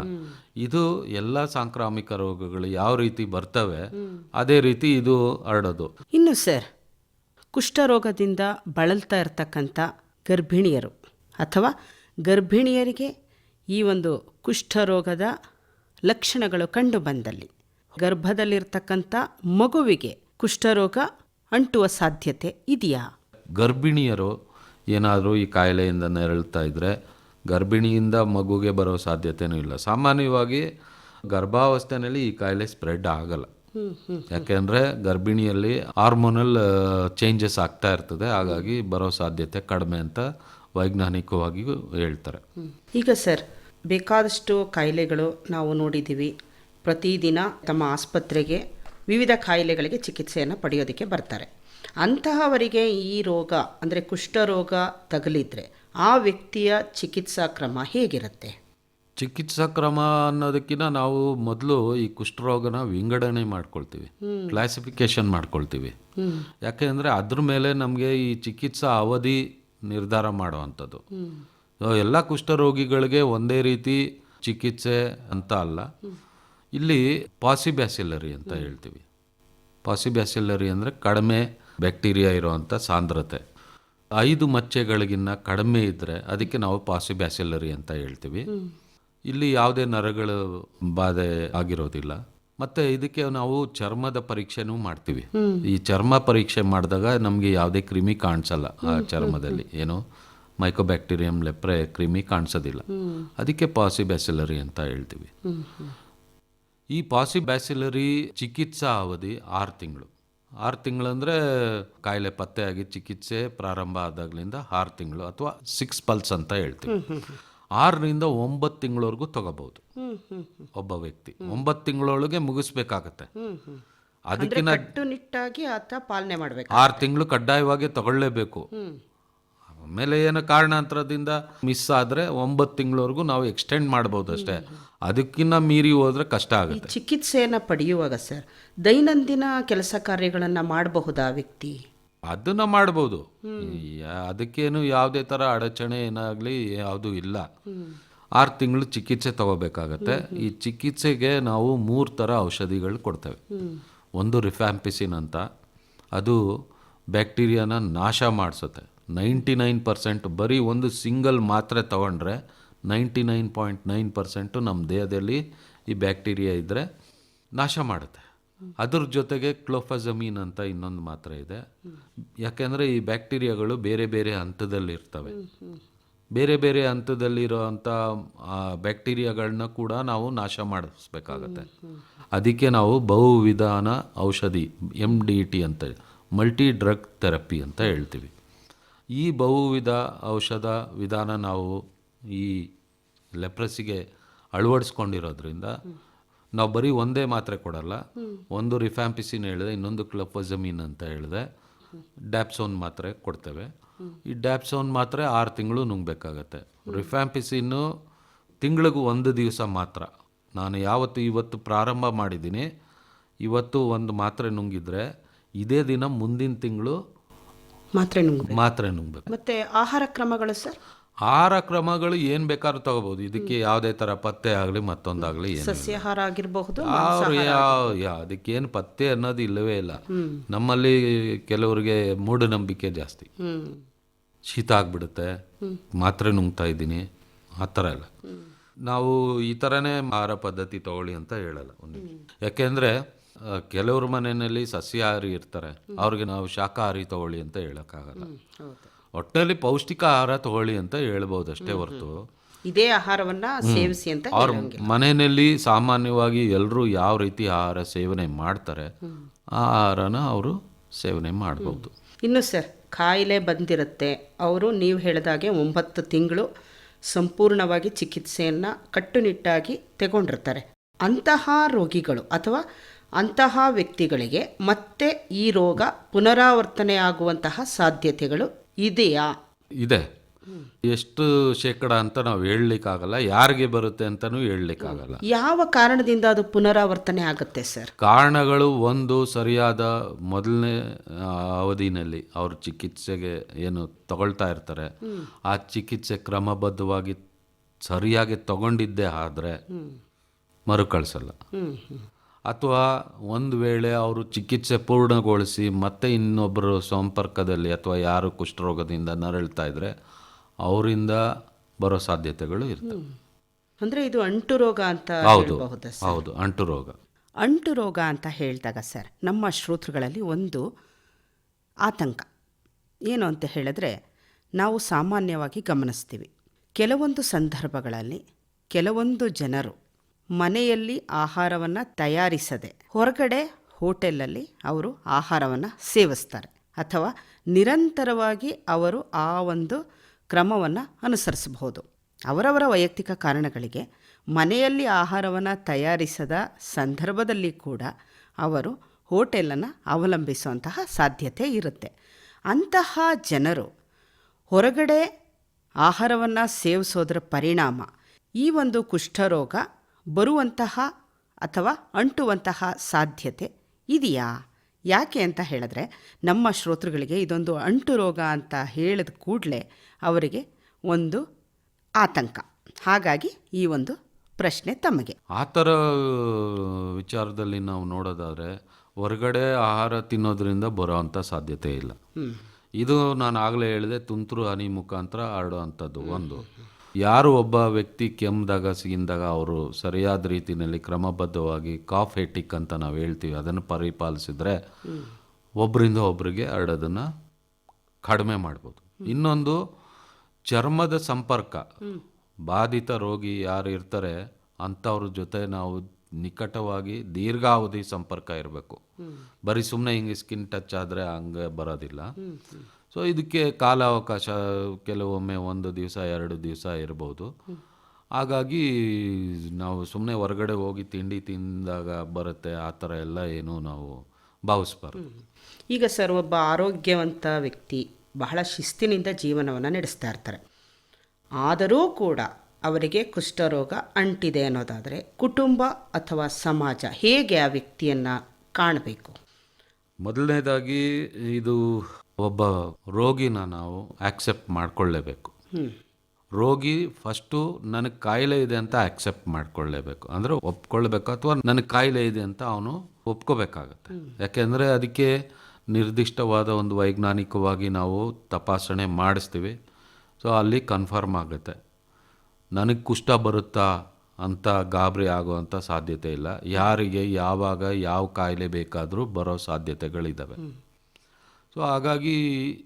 [SPEAKER 3] ಇದು ಎಲ್ಲ ಸಾಂಕ್ರಾಮಿಕ ರೋಗಗಳು ಯಾವ ರೀತಿ ಬರ್ತವೆ ಅದೇ ರೀತಿ ಇದು ಹರಡೋದು.
[SPEAKER 2] ಇನ್ನು ಸರ್ ಕುಷ್ಠರೋಗದಿಂದ ಬಳಲ್ತಾ ಇರತಕ್ಕಂಥ ಗರ್ಭಿಣಿಯರು ಅಥವಾ ಗರ್ಭಿಣಿಯರಿಗೆ ಈ ಒಂದು ಕುಷ್ಠರೋಗದ ಲಕ್ಷಣಗಳು ಕಂಡು ಬಂದಲ್ಲಿ ಗರ್ಭದಲ್ಲಿರ್ತಕ್ಕಂಥ ಮಗುವಿಗೆ ಕುಷ್ಠರೋಗ ಅಂಟುವ ಸಾಧ್ಯತೆ ಇದೆಯಾ?
[SPEAKER 3] ಗರ್ಭಿಣಿಯರು ಏನಾದರೂ ಈ ಕಾಯಿಲೆಯಿಂದ ನೆರಳ್ತಾ ಇದ್ರೆ ಗರ್ಭಿಣಿಯಿಂದ ಮಗುಗೆ ಬರೋ ಸಾಧ್ಯತೆನೂ ಇಲ್ಲ. ಸಾಮಾನ್ಯವಾಗಿ ಗರ್ಭಾವಸ್ಥೆಯಲ್ಲಿ ಈ ಕಾಯಿಲೆ ಸ್ಪ್ರೆಡ್ ಆಗಲ್ಲ. ಯಾಕೆಂದರೆ ಗರ್ಭಿಣಿಯಲ್ಲಿ ಹಾರ್ಮೋನಲ್ ಚೇಂಜಸ್ ಆಗ್ತಾ ಇರ್ತದೆ. ಹಾಗಾಗಿ ಬರೋ ಸಾಧ್ಯತೆ ಕಡಿಮೆ ಅಂತ ವೈಜ್ಞಾನಿಕವಾಗಿಯೂ ಹೇಳ್ತಾರೆ.
[SPEAKER 2] ಈಗ ಸರ್, ಬೇಕಾದಷ್ಟು ಕಾಯಿಲೆಗಳು ನಾವು ನೋಡಿದ್ದೀವಿ. ಪ್ರತಿದಿನ ತಮ್ಮ ಆಸ್ಪತ್ರೆಗೆ ವಿವಿಧ ಕಾಯಿಲೆಗಳಿಗೆ ಚಿಕಿತ್ಸೆಯನ್ನು ಪಡೆಯೋದಕ್ಕೆ ಬರ್ತಾರೆ. ಅಂತಹವರಿಗೆ ಈ ರೋಗ, ಅಂದರೆ ಕುಷ್ಠರೋಗ ತಗಲಿದ್ರೆ ಆ ವ್ಯಕ್ತಿಯ ಚಿಕಿತ್ಸಾ ಕ್ರಮ ಹೇಗಿರುತ್ತೆ?
[SPEAKER 3] ಚಿಕಿತ್ಸಾ ಕ್ರಮ ಅನ್ನೋದಕ್ಕಿಂತ ನಾವು ಮೊದಲು ಈ ಕುಷ್ಠರೋಗನ ವಿಂಗಡಣೆ ಮಾಡ್ಕೊಳ್ತೀವಿ. ಕ್ಲಾಸಿಫಿಕೇಶನ್ ಮಾಡ್ಕೊಳ್ತೀವಿ. ಯಾಕೆ ಅಂದರೆ ಅದ್ರ ಮೇಲೆ ನಮಗೆ ಈ ಚಿಕಿತ್ಸಾ ಅವಧಿ ನಿರ್ಧಾರ ಮಾಡುವಂಥದ್ದು. ಎಲ್ಲ ಕುಷ್ಠರೋಗಿಗಳಿಗೆ ಒಂದೇ ರೀತಿ ಚಿಕಿತ್ಸೆ ಅಂತ ಅಲ್ಲ. ಇಲ್ಲಿ ಪಾಸಿಬ್ಯಾಸಿಲರಿ ಅಂತ ಹೇಳ್ತೀವಿ. ಪಾಸಿಬ್ಯಾಸಿಲರಿ ಅಂದರೆ ಕಡಿಮೆ ಬ್ಯಾಕ್ಟೀರಿಯಾ ಇರುವಂಥ ಸಾಂದ್ರತೆ. ಐದು ಮಚ್ಚೆಗಳಿಗಿನ್ನ ಕಡಿಮೆ ಇದ್ದರೆ ಅದಕ್ಕೆ ನಾವು ಪಾಸಿಬ್ಯಾಸಿಲರಿ ಅಂತ ಹೇಳ್ತೀವಿ. ಇಲ್ಲಿ ಯಾವುದೇ ನರಗಳು ಬಾಧೆ ಆಗಿರೋದಿಲ್ಲ. ಮತ್ತೆ ಇದಕ್ಕೆ ನಾವು ಚರ್ಮದ ಪರೀಕ್ಷೆನೂ ಮಾಡ್ತೀವಿ. ಈ ಚರ್ಮ ಪರೀಕ್ಷೆ ಮಾಡಿದಾಗ ನಮಗೆ ಯಾವುದೇ ಕ್ರಿಮಿ ಕಾಣಿಸಲ್ಲ ಆ ಚರ್ಮದಲ್ಲಿ. ಏನು? ಮೈಕೋಬ್ಯಾಕ್ಟೀರಿಯಂ ಲೆಪ್ರೆ ಕ್ರಿಮಿ ಕಾಣಿಸೋದಿಲ್ಲ. ಅದಕ್ಕೆ ಪಾಸಿಬ್ಯಾಸಿಲರಿ ಅಂತ ಹೇಳ್ತೀವಿ. ಈ ಪಾಸಿಬ್ಯಾಸಿಲರಿ ಚಿಕಿತ್ಸಾ ಅವಧಿ ಆರು ತಿಂಗಳು. ಆರು ತಿಂಗಳಂದ್ರೆ ಕಾಯಿಲೆ ಪತ್ತೆಯಾಗಿ ಚಿಕಿತ್ಸೆ ಪ್ರಾರಂಭ ಆದಾಗ್ಲಿಂದ ಆರು ತಿಂಗಳು ಅಥವಾ ಸಿಕ್ಸ್ ಪಲ್ಸ್ ಅಂತ ಹೇಳ್ತೀವಿ. ಆರರಿಂದ ಒಂಬತ್ತು ತಿಂಗಳವರೆಗೂ ತಗೋಬಹುದು. ಒಬ್ಬ ವ್ಯಕ್ತಿ. ಒಂಬತ್ತು ತಿಂಗಳೊಳಗೆ ಮುಗಿಸ್ಬೇಕಾಗತ್ತೆ. ಅದಕ್ಕಿಂತ
[SPEAKER 2] ಕಟ್ಟುನಿಟ್ಟಾಗಿ ಆತ ಪಾಲನೆ ಮಾಡಬೇಕು.
[SPEAKER 3] ಆರು ತಿಂಗಳು ಕಡ್ಡಾಯವಾಗಿ ತಗೊಳ್ಳೇಬೇಕು. ಆಮೇಲೆ ಏನೋ ಕಾರಣಾಂತರದಿಂದ ಮಿಸ್ ಆದರೆ ಒಂಬತ್ತು ತಿಂಗಳವರೆಗೂ ನಾವು ಎಕ್ಸ್ಟೆಂಡ್ ಮಾಡ್ಬೋದು ಅಷ್ಟೇ. ಅದಕ್ಕಿಂತ ಮೀರಿ ಹೋದ್ರೆ ಕಷ್ಟ ಆಗುತ್ತೆ.
[SPEAKER 2] ಚಿಕಿತ್ಸೆಯನ್ನು ಪಡೆಯುವಾಗ ಸರ್ ದೈನಂದಿನ ಕೆಲಸ ಕಾರ್ಯಗಳನ್ನು ಮಾಡಬಹುದಾ ವ್ಯಕ್ತಿ?
[SPEAKER 3] ಅದನ್ನ ಮಾಡ್ಬೋದು. ಅದಕ್ಕೇನು ಯಾವುದೇ ಥರ ಅಡಚಣೆ ಏನಾಗಲಿ ಯಾವುದೂ ಇಲ್ಲ. ಆರು ತಿಂಗಳು ಚಿಕಿತ್ಸೆ ತಗೋಬೇಕಾಗತ್ತೆ. ಈ ಚಿಕಿತ್ಸೆಗೆ ನಾವು ಮೂರು ಥರ ಔಷಧಿಗಳು ಕೊಡ್ತೇವೆ. ಒಂದು ರಿಫ್ಯಾಂಪಿಸಿನ್ ಅಂತ. ಅದು ಬ್ಯಾಕ್ಟೀರಿಯಾನ ನಾಶ ಮಾಡಿಸುತ್ತೆ. ನೈಂಟಿ ನೈನ್ ಪರ್ಸೆಂಟ್ ಬರೀ ಒಂದು ಸಿಂಗಲ್ ಮಾತ್ರೆ ತಗೊಂಡ್ರೆ ninety nine point nine percent ನಮ್ಮ ದೇಹದಲ್ಲಿ ಈ ಬ್ಯಾಕ್ಟೀರಿಯಾ ಇದ್ದರೆ ನಾಶ ಮಾಡುತ್ತೆ. ಅದ್ರ ಜೊತೆಗೆ ಕ್ಲೋಫಾಜಮೀನ್ ಅಂತ ಇನ್ನೊಂದು ಮಾತ್ರೆ ಇದೆ. ಯಾಕೆಂದರೆ ಈ ಬ್ಯಾಕ್ಟೀರಿಯಾಗಳು ಬೇರೆ ಬೇರೆ ಹಂತದಲ್ಲಿರ್ತವೆ ಬೇರೆ ಬೇರೆ ಹಂತದಲ್ಲಿರೋವಂಥ ಬ್ಯಾಕ್ಟೀರಿಯಾಗಳನ್ನ ಕೂಡ ನಾವು ನಾಶ ಮಾಡಿಸ್ಬೇಕಾಗತ್ತೆ. ಅದಕ್ಕೆ ನಾವು ಬಹುವಿಧಾನ ಔಷಧಿ ಎಂ ಡಿ ಟಿ ಅಂತ ಮಲ್ಟಿ ಡ್ರಗ್ ಥೆರಪಿ ಅಂತ ಹೇಳ್ತೀವಿ. ಈ ಬಹುವಿಧ ಔಷಧ ವಿಧಾನ ನಾವು ಈ ಲೆಪ್ರಸಿಗೆ ಅಳವಡಿಸ್ಕೊಂಡಿರೋದ್ರಿಂದ ನಾವು ಬರೀ ಒಂದೇ ಮಾತ್ರೆ ಕೊಡಲ್ಲ. ಒಂದು ರಿಫ್ಯಾಂಪಿಸಿನ್ ಹೇಳಿದೆ ಇನ್ನೊಂದು ಕ್ಲಫಜಮೀನ್ ಅಂತ ಹೇಳಿದೆ. ಡ್ಯಾಪ್ಸೋನ್ ಮಾತ್ರೆ ಕೊಡ್ತೇವೆ. ಈ ಡ್ಯಾಪ್ಸೋನ್ ಮಾತ್ರೆ ಆರು ತಿಂಗಳು ನುಂಗಬೇಕಾಗತ್ತೆ. ರಿಫ್ಯಾಂಪಿಸಿನ್ನು ತಿಂಗಳಿಗೂ ಒಂದು ದಿವಸ ಮಾತ್ರ. ನಾನು ಯಾವತ್ತು ಇವತ್ತು ಪ್ರಾರಂಭ ಮಾಡಿದ್ದೀನಿ. ಇವತ್ತು ಒಂದು ಮಾತ್ರೆ ನುಂಗಿದ್ರೆ ಇದೇ ದಿನ ಮುಂದಿನ ತಿಂಗಳು
[SPEAKER 2] ಮಾತ್ರೆ ನುಂಗಬೇಕು.
[SPEAKER 3] ಮಾತ್ರೆ ನುಂಗ್ಬೇಕು.
[SPEAKER 2] ಮತ್ತೆ ಆಹಾರ ಕ್ರಮಗಳು ಸರ್?
[SPEAKER 3] ಆಹಾರ ಕ್ರಮಗಳು ಏನು ಬೇಕಾದ್ರೂ ತಗೋಬಹುದು ಇದಕ್ಕೆ ಯಾವುದೇ ಥರ ಪತ್ತೆ ಆಗಲಿ ಮತ್ತೊಂದಾಗಲಿ
[SPEAKER 2] ಸಸ್ಯಾಹಾರ ಆಗಿರಬಹುದು
[SPEAKER 3] ಯಾವ ಯಾ- ಅದಕ್ಕೇನು ಪತ್ತೆ ಅನ್ನೋದು ಇಲ್ಲವೇ ಇಲ್ಲ. ನಮ್ಮಲ್ಲಿ ಕೆಲವರಿಗೆ ಮೂಢನಂಬಿಕೆ ಜಾಸ್ತಿ. ಶೀತ ಆಗ್ಬಿಡುತ್ತೆ. ಮಾತ್ರೆ ನುಂಗ್ತಾ ಇದ್ದೀನಿ. ಆ ಥರ ಎಲ್ಲ ನಾವು ಈ ಥರನೇ ಆಹಾರ ಪದ್ಧತಿ ತಗೊಳ್ಳಿ ಅಂತ ಹೇಳಲ್ಲ ಒಂದು ಯಾಕೆಂದರೆ ಕೆಲವ್ರ ಮನೆಯಲ್ಲಿ ಸಸ್ಯಾಹಾರಿ ಇರ್ತಾರೆ. ಅವ್ರಿಗೆ ನಾವು ಶಾಖಾಹಾರಿ ತಗೊಳ್ಳಿ ಅಂತ ಹೇಳೋಕ್ಕಾಗಲ್ಲ. ಒಟ್ಟಿನಲ್ಲಿ ಪೌಷ್ಟಿಕ ಆಹಾರ ತಗೊಳ್ಳಿ ಅಂತ ಹೇಳ್ಬೋದು ಅಷ್ಟೇ ಹೊರತು.
[SPEAKER 2] ಇದೇ ಆಹಾರವನ್ನ ಸೇವಿಸಿ ಅಂತ
[SPEAKER 3] ಅವ್ರ. ಮನೆಯಲ್ಲಿ ಸಾಮಾನ್ಯವಾಗಿ ಎಲ್ಲರೂ ಯಾವ ರೀತಿ ಆಹಾರ ಸೇವನೆ ಮಾಡ್ತಾರೆ ಆ ಆಹಾರನ ಅವರು ಸೇವನೆ ಮಾಡ್ಬೋದು.
[SPEAKER 2] ಇನ್ನು ಸರ್ ಕಾಯಿಲೆ ಬಂದಿರುತ್ತೆ. ಅವರು ನೀವು ಹೇಳಿದಾಗೆ ಒಂಬತ್ತು ತಿಂಗಳು ಸಂಪೂರ್ಣವಾಗಿ ಚಿಕಿತ್ಸೆಯನ್ನು ಕಟ್ಟುನಿಟ್ಟಾಗಿ ತಗೊಂಡಿರ್ತಾರೆ. ಅಂತಹ ರೋಗಿಗಳು ಅಥವಾ ಅಂತಹ ವ್ಯಕ್ತಿಗಳಿಗೆ ಮತ್ತೆ ಈ ರೋಗ ಪುನರಾವರ್ತನೆ ಆಗುವಂತಹ ಸಾಧ್ಯತೆಗಳು ಇದೆಯಾ?
[SPEAKER 3] ಇದೆ. ಎಷ್ಟು ಶೇಕಡ ಅಂತ ನಾವು ಹೇಳಲಿಕ್ಕಾಗಲ್ಲ. ಯಾರಿಗೆ ಬರುತ್ತೆ ಅಂತಲೂ ಹೇಳಲಿಕ್ಕಾಗಲ್ಲ.
[SPEAKER 2] ಯಾವ ಕಾರಣದಿಂದ ಅದು ಪುನರಾವರ್ತನೆ ಆಗುತ್ತೆ ಸರ್?
[SPEAKER 3] ಕಾರಣಗಳು ಒಂದು ಸರಿಯಾದ ಮೊದಲನೇ ಅವಧಿನಲ್ಲಿ ಅವ್ರ ಚಿಕಿತ್ಸೆಗೆ ಏನು ತಗೊಳ್ತಾ ಇರ್ತಾರೆ. ಆ ಚಿಕಿತ್ಸೆ ಕ್ರಮಬದ್ಧವಾಗಿ ಸರಿಯಾಗಿ ತಗೊಂಡಿದ್ದೇ ಆದರೆ ಮರುಕಳಿಸಲ್ಲ. ಅಥವಾ ಒಂದು ವೇಳೆ ಅವರು ಚಿಕಿತ್ಸೆ ಪೂರ್ಣಗೊಳಿಸಿ ಮತ್ತೆ ಇನ್ನೊಬ್ಬರು ಸಂಪರ್ಕದಲ್ಲಿ ಅಥವಾ ಯಾರು ಕುಷ್ಠರೋಗದಿಂದ ನರಳ್ತಾ ಇದ್ದರೆ ಅವರಿಂದ ಬರೋ ಸಾಧ್ಯತೆಗಳು ಇರ್ತವೆ.
[SPEAKER 2] ಅಂದ್ರೆ ಇದು ಅಂಟು ರೋಗ ಅಂತ
[SPEAKER 3] ಹೌದು ಹೌದು ಅಂಟು ರೋಗ.
[SPEAKER 2] ಅಂಟು ರೋಗ ಅಂತ ಹೇಳಿದಾಗ ಸರ್ ನಮ್ಮ ಶ್ರೋತೃಗಳಲ್ಲಿ ಒಂದು ಆತಂಕ. ಏನು ಅಂತ ಹೇಳಿದ್ರೆ ನಾವು ಸಾಮಾನ್ಯವಾಗಿ ಗಮನಿಸ್ತೀವಿ. ಕೆಲವೊಂದು ಸಂದರ್ಭಗಳಲ್ಲಿ ಕೆಲವೊಂದು ಜನರು ಮನೆಯಲ್ಲಿ ಆಹಾರವನ್ನು ತಯಾರಿಸದೆ ಹೊರಗಡೆ ಹೋಟೆಲಲ್ಲಿ ಅವರು ಆಹಾರವನ್ನು ಸೇವಿಸ್ತಾರೆ. ಅಥವಾ ನಿರಂತರವಾಗಿ ಅವರು ಆ ಒಂದು ಕ್ರಮವನ್ನು ಅನುಸರಿಸಬಹುದು. ಅವರವರ ವೈಯಕ್ತಿಕ ಕಾರಣಗಳಿಗೆ ಮನೆಯಲ್ಲಿ ಆಹಾರವನ್ನು ತಯಾರಿಸದ ಸಂದರ್ಭದಲ್ಲಿ ಕೂಡ ಅವರು ಹೋಟೆಲನ್ನು ಅವಲಂಬಿಸುವಂತಹ ಸಾಧ್ಯತೆ ಇರುತ್ತೆ. ಅಂತಹ ಜನರು ಹೊರಗಡೆ ಆಹಾರವನ್ನು ಸೇವಿಸೋದರ ಪರಿಣಾಮ ಈ ಒಂದು ಕುಷ್ಠರೋಗ ಬರುವಂತಹ ಅಥವಾ ಅಂಟುವಂತಹ ಸಾಧ್ಯತೆ ಇದೆಯಾ? ಯಾಕೆ ಅಂತ ಹೇಳಿದ್ರೆ ನಮ್ಮ ಶ್ರೋತೃಗಳಿಗೆ ಇದೊಂದು ಅಂಟು ರೋಗ ಅಂತ ಹೇಳಿದ ಕೂಡಲೇ ಅವರಿಗೆ ಒಂದು ಆತಂಕ. ಹಾಗಾಗಿ ಈ ಒಂದು ಪ್ರಶ್ನೆ ತಮಗೆ.
[SPEAKER 3] ಆ ಥರ ವಿಚಾರದಲ್ಲಿ ನಾವು ನೋಡೋದಾದರೆ ಹೊರಗಡೆ ಆಹಾರ ತಿನ್ನೋದ್ರಿಂದ ಬರೋವಂಥ ಸಾಧ್ಯತೆ ಇಲ್ಲ. ಇದು ನಾನು ಆಗಲೇ ಹೇಳಿದೆ ತುಂತುರು ಹನಿ ಮುಖಾಂತರ ಹರಡುವಂಥದ್ದು ಒಂದು. ಯಾರು ಒಬ್ಬ ವ್ಯಕ್ತಿ ಕೆಮ್ಮಿದಾಗ ಸಿಗಿಂದಾಗ ಅವರು ಸರಿಯಾದ ರೀತಿಯಲ್ಲಿ ಕ್ರಮಬದ್ಧವಾಗಿ ಕಾಫ್ ಹೆಟಿಕ್ ಅಂತ ನಾವು ಹೇಳ್ತೀವಿ. ಅದನ್ನು ಪರಿಪಾಲಿಸಿದ್ರೆ ಒಬ್ಬರಿಂದ ಒಬ್ಬರಿಗೆ ಹರಡೋದನ್ನು ಕಡಿಮೆ ಮಾಡ್ಬೋದು. ಇನ್ನೊಂದು ಚರ್ಮದ ಸಂಪರ್ಕ. ಬಾಧಿತ ರೋಗಿ ಯಾರು ಇರ್ತಾರೆ, ಅಂಥವ್ರ ಜೊತೆ ನಾವು ನಿಕಟವಾಗಿ ದೀರ್ಘಾವಧಿ ಸಂಪರ್ಕ ಇರಬೇಕು. ಬರೀ ಸುಮ್ಮನೆ ಹಿಂಗೆ ಸ್ಕಿನ್ ಟಚ್ ಆದರೆ ಹಂಗೆ ಬರೋದಿಲ್ಲ. ಸೊ ಇದಕ್ಕೆ ಕಾಲಾವಕಾಶ ಕೆಲವೊಮ್ಮೆ ಒಂದು ದಿವಸ ಎರಡು ದಿವಸ ಇರ್ಬೋದು. ಹಾಗಾಗಿ ನಾವು ಸುಮ್ಮನೆ ಹೊರಗಡೆ ಹೋಗಿ ತಿಂಡಿ ತಿಂದಾಗ ಬರುತ್ತೆ ಆ ಥರ ಎಲ್ಲ ಏನು ನಾವು ಭಾವಿಸ್ಬಾರ್ದು.
[SPEAKER 2] ಈಗ ಸರ್ ಒಬ್ಬ ಆರೋಗ್ಯವಂತ ವ್ಯಕ್ತಿ ಬಹಳ ಶಿಸ್ತಿನಿಂದ ಜೀವನವನ್ನು ನಡೆಸ್ತಾ ಇರ್ತಾರೆ. ಆದರೂ ಕೂಡ ಅವರಿಗೆ ಕುಷ್ಠರೋಗ ಅಂಟಿದೆ ಅನ್ನೋದಾದರೆ ಕುಟುಂಬ ಅಥವಾ ಸಮಾಜ ಹೇಗೆ ಆ ವ್ಯಕ್ತಿಯನ್ನು ಕಾಣಬೇಕು?
[SPEAKER 3] ಮೊದಲನೇದಾಗಿ ಇದು ಒಬ್ಬ ರೋಗಿನ ನಾವು ಆಕ್ಸೆಪ್ಟ್ ಮಾಡ್ಕೊಳ್ಳೇಬೇಕು. ರೋಗಿ ಫಸ್ಟು ನನಗೆ ಕಾಯಿಲೆ ಇದೆ ಅಂತ ಆಕ್ಸೆಪ್ಟ್ ಮಾಡ್ಕೊಳ್ಳೇಬೇಕು. ಅಂದರೆ ಒಪ್ಕೊಳ್ಬೇಕು ಅಥವಾ ನನಗೆ ಕಾಯಿಲೆ ಇದೆ ಅಂತ ಅವನು ಒಪ್ಕೋಬೇಕಾಗತ್ತೆ. ಯಾಕೆಂದರೆ ಅದಕ್ಕೆ ನಿರ್ದಿಷ್ಟವಾದ ಒಂದು ವೈಜ್ಞಾನಿಕವಾಗಿ ನಾವು ತಪಾಸಣೆ ಮಾಡಿಸ್ತೀವಿ. ಸೊ ಅಲ್ಲಿ ಕನ್ಫರ್ಮ್ ಆಗುತ್ತೆ. ನನಗೆ ಕುಷ್ಟ ಬರುತ್ತಾ ಅಂತ ಗಾಬರಿ ಆಗುವಂಥ ಸಾಧ್ಯತೆ ಇಲ್ಲ. ಯಾರಿಗೆ ಯಾವಾಗ ಯಾವ ಕಾಯಿಲೆ ಬೇಕಾದರೂ ಬರೋ ಸಾಧ್ಯತೆಗಳಿದ್ದಾವೆ ಸೊ ಹಾಗಾಗಿ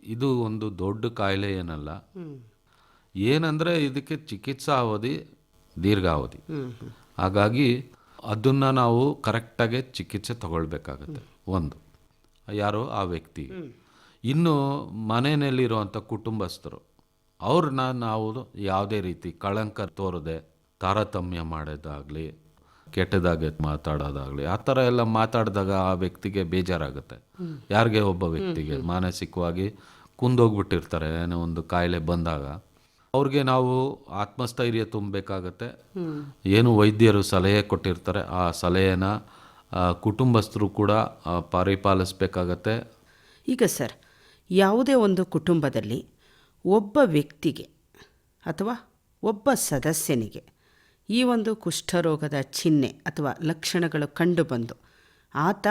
[SPEAKER 3] ಇದು ಒಂದು ದೊಡ್ಡ ಕಾಯಿಲೆ ಏನಲ್ಲ. ಏನಂದರೆ ಇದಕ್ಕೆ ಚಿಕಿತ್ಸಾ ಅವಧಿ ದೀರ್ಘಾವಧಿ. ಹಾಗಾಗಿ ಅದನ್ನು ನಾವು ಕರೆಕ್ಟಾಗಿ ಚಿಕಿತ್ಸೆ ತಗೊಳ್ಬೇಕಾಗತ್ತೆ. ಒಂದು, ಯಾರೋ ಆ ವ್ಯಕ್ತಿ. ಇನ್ನು ಮನೆಯಲ್ಲಿರುವಂಥ ಕುಟುಂಬಸ್ಥರು, ಅವ್ರನ್ನ ನಾವು ಯಾವುದೇ ರೀತಿ ಕಳಂಕ ತೋರದೆ ತಾರತಮ್ಯ ಮಾಡೋದಾಗಲಿ ಕೆಟ್ಟದಾಗೆ ಮಾತಾಡೋದಾಗಲಿ, ಆ ಥರ ಎಲ್ಲ ಮಾತಾಡಿದಾಗ ಆ ವ್ಯಕ್ತಿಗೆ ಬೇಜಾರಾಗುತ್ತೆ. ಯಾರಿಗೆ ಒಬ್ಬ ವ್ಯಕ್ತಿಗೆ? ಮಾನಸಿಕವಾಗಿ ಕುಂದೋಗ್ಬಿಟ್ಟಿರ್ತಾರೆ ಏನೋ ಒಂದು ಕಾಯಿಲೆ ಬಂದಾಗ ಅವ್ರಿಗೆ ನಾವು ಆತ್ಮಸ್ಥೈರ್ಯ ತುಂಬಬೇಕಾಗತ್ತೆ. ಏನು ವೈದ್ಯರು ಸಲಹೆ ಕೊಟ್ಟಿರ್ತಾರೆ, ಆ ಸಲಹೆನ ಕುಟುಂಬಸ್ಥರು ಕೂಡ ಪರಿಪಾಲಿಸ್ಬೇಕಾಗತ್ತೆ.
[SPEAKER 2] ಈಗ ಸರ್, ಯಾವುದೇ ಒಂದು ಕುಟುಂಬದಲ್ಲಿ ಒಬ್ಬ ವ್ಯಕ್ತಿಗೆ ಅಥವಾ ಒಬ್ಬ ಸದಸ್ಯನಿಗೆ ಈ ಒಂದು ಕುಷ್ಠರೋಗದ ಚಿಹ್ನೆ ಅಥವಾ ಲಕ್ಷಣಗಳು ಕಂಡುಬಂದು ಆತ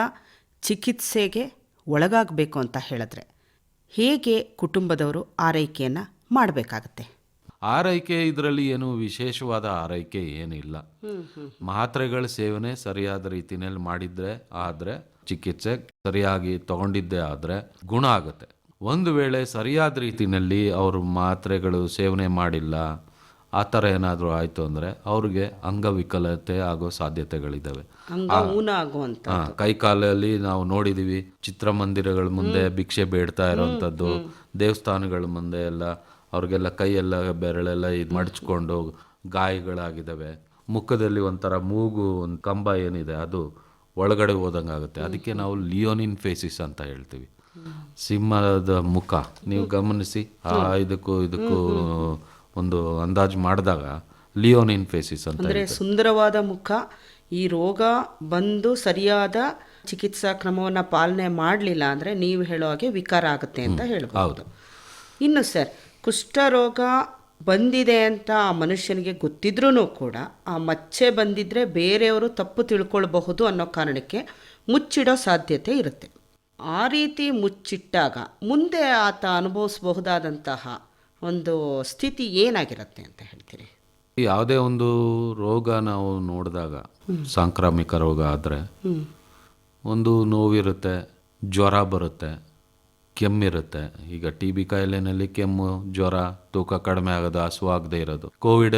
[SPEAKER 2] ಚಿಕಿತ್ಸೆಗೆ ಒಳಗಾಗಬೇಕು ಅಂತ ಹೇಳಿದ್ರೆ ಹೇಗೆ ಕುಟುಂಬದವರು ಆರೈಕೆಯನ್ನು ಮಾಡಬೇಕಾಗತ್ತೆ?
[SPEAKER 3] ಆರೈಕೆ ಇದರಲ್ಲಿ ಏನು ವಿಶೇಷವಾದ ಆರೈಕೆ ಏನಿಲ್ಲ. ಮಾತ್ರೆಗಳ ಸೇವನೆ ಸರಿಯಾದ ರೀತಿಯಲ್ಲಿ ಮಾಡಿದ್ರೆ ಆದರೆ ಚಿಕಿತ್ಸೆ ಸರಿಯಾಗಿ ತಗೊಂಡಿದ್ದೇ ಆದರೆ ಗುಣ ಆಗುತ್ತೆ. ಒಂದು ವೇಳೆ ಸರಿಯಾದ ರೀತಿಯಲ್ಲಿ ಅವರು ಮಾತ್ರೆಗಳು ಸೇವನೆ ಮಾಡಿಲ್ಲ ಆ ಥರ ಏನಾದರೂ ಆಯಿತು ಅಂದರೆ ಅವ್ರಿಗೆ ಅಂಗವಿಕಲತೆ ಆಗೋ ಸಾಧ್ಯತೆಗಳಿದ್ದಾವೆ
[SPEAKER 2] ಅಂಗ ಊನ ಆಗುವಂಥ
[SPEAKER 3] ಹಾ, ಕೈ ಕಾಲಲ್ಲಿ ನಾವು ನೋಡಿದೀವಿ ಚಿತ್ರಮಂದಿರಗಳ ಮುಂದೆ ಭಿಕ್ಷೆ ಬೇಡ್ತಾ ಇರೋವಂಥದ್ದು ದೇವಸ್ಥಾನಗಳ ಮುಂದೆ ಎಲ್ಲ ಅವ್ರಿಗೆಲ್ಲ ಕೈಯೆಲ್ಲ ಬೆರಳೆಲ್ಲ ಇದು ಮಡಚ್ಕೊಂಡು ಗಾಯಗಳಾಗಿದ್ದಾವೆ ಮುಖದಲ್ಲಿ ಒಂಥರ ಮೂಗು ಒಂದು ಕಂಬ ಏನಿದೆ ಅದು ಒಳಗಡೆ ಹೋದಂಗೆ ಆಗುತ್ತೆ. ಅದಕ್ಕೆ ನಾವು ಲಿಯೋನಿನ್ ಫೇಸಿಸ್ ಅಂತ ಹೇಳ್ತೀವಿ. ಸಿಂಹದ ಮುಖ ನೀವು ಗಮನಿಸಿ ಆ ಇದಕ್ಕೂ ಇದಕ್ಕೂ ಒಂದು ಅಂದಾಜು ಮಾಡಿದಾಗ ಲಿಯೋನಿನ್ ಫೇಸಿಸ್ ಅಂತ
[SPEAKER 2] ಅಂದರೆ ಸುಂದರವಾದ ಮುಖ ಈ ರೋಗ ಬಂದು ಸರಿಯಾದ ಚಿಕಿತ್ಸಾ ಕ್ರಮವನ್ನು ಪಾಲನೆ ಮಾಡಲಿಲ್ಲ ಅಂದರೆ ನೀವು ಹೇಳೋ ಹಾಗೆ ವಿಕಾರ ಆಗುತ್ತೆ ಅಂತ ಹೇಳ್ಬೋದು.
[SPEAKER 3] ಹೌದು.
[SPEAKER 2] ಇನ್ನು ಸರ್ ಕುಷ್ಠರೋಗ ಬಂದಿದೆ ಅಂತ ಆ ಮನುಷ್ಯನಿಗೆ ಗೊತ್ತಿದ್ರೂ ಕೂಡ ಆ ಮಚ್ಚೆ ಬಂದಿದ್ರೆ ಬೇರೆಯವರು ತಪ್ಪು ತಿಳ್ಕೊಳ್ಬಹುದು ಅನ್ನೋ ಕಾರಣಕ್ಕೆ ಮುಚ್ಚಿಡೋ ಸಾಧ್ಯತೆ ಇರುತ್ತೆ. ಆ ರೀತಿ ಮುಚ್ಚಿಟ್ಟಾಗ ಮುಂದೆ ಆತ ಅನುಭವಿಸಬಹುದಾದಂತಹ ಒಂದು ಸ್ಥಿತಿ ಏನಾಗಿರುತ್ತೆ ಅಂತ ಹೇಳ್ತೀರಿ?
[SPEAKER 3] ಯಾವುದೇ ಒಂದು ರೋಗ ನಾವು ನೋಡಿದಾಗ ಸಾಂಕ್ರಾಮಿಕ ರೋಗ ಆದರೆ ಒಂದು ನೋವಿರುತ್ತೆ ಜ್ವರ ಬರುತ್ತೆ ಕೆಮ್ಮಿರುತ್ತೆ. ಈಗ ಟಿ ಬಿ ಕಾಯಿಲೆನಲ್ಲಿ ಕೆಮ್ಮು ಜ್ವರ ತೂಕ ಕಡಿಮೆ ಆಗೋದು ಹಸುವಾಗದೇ ಇರೋದು. ಕೋವಿಡ್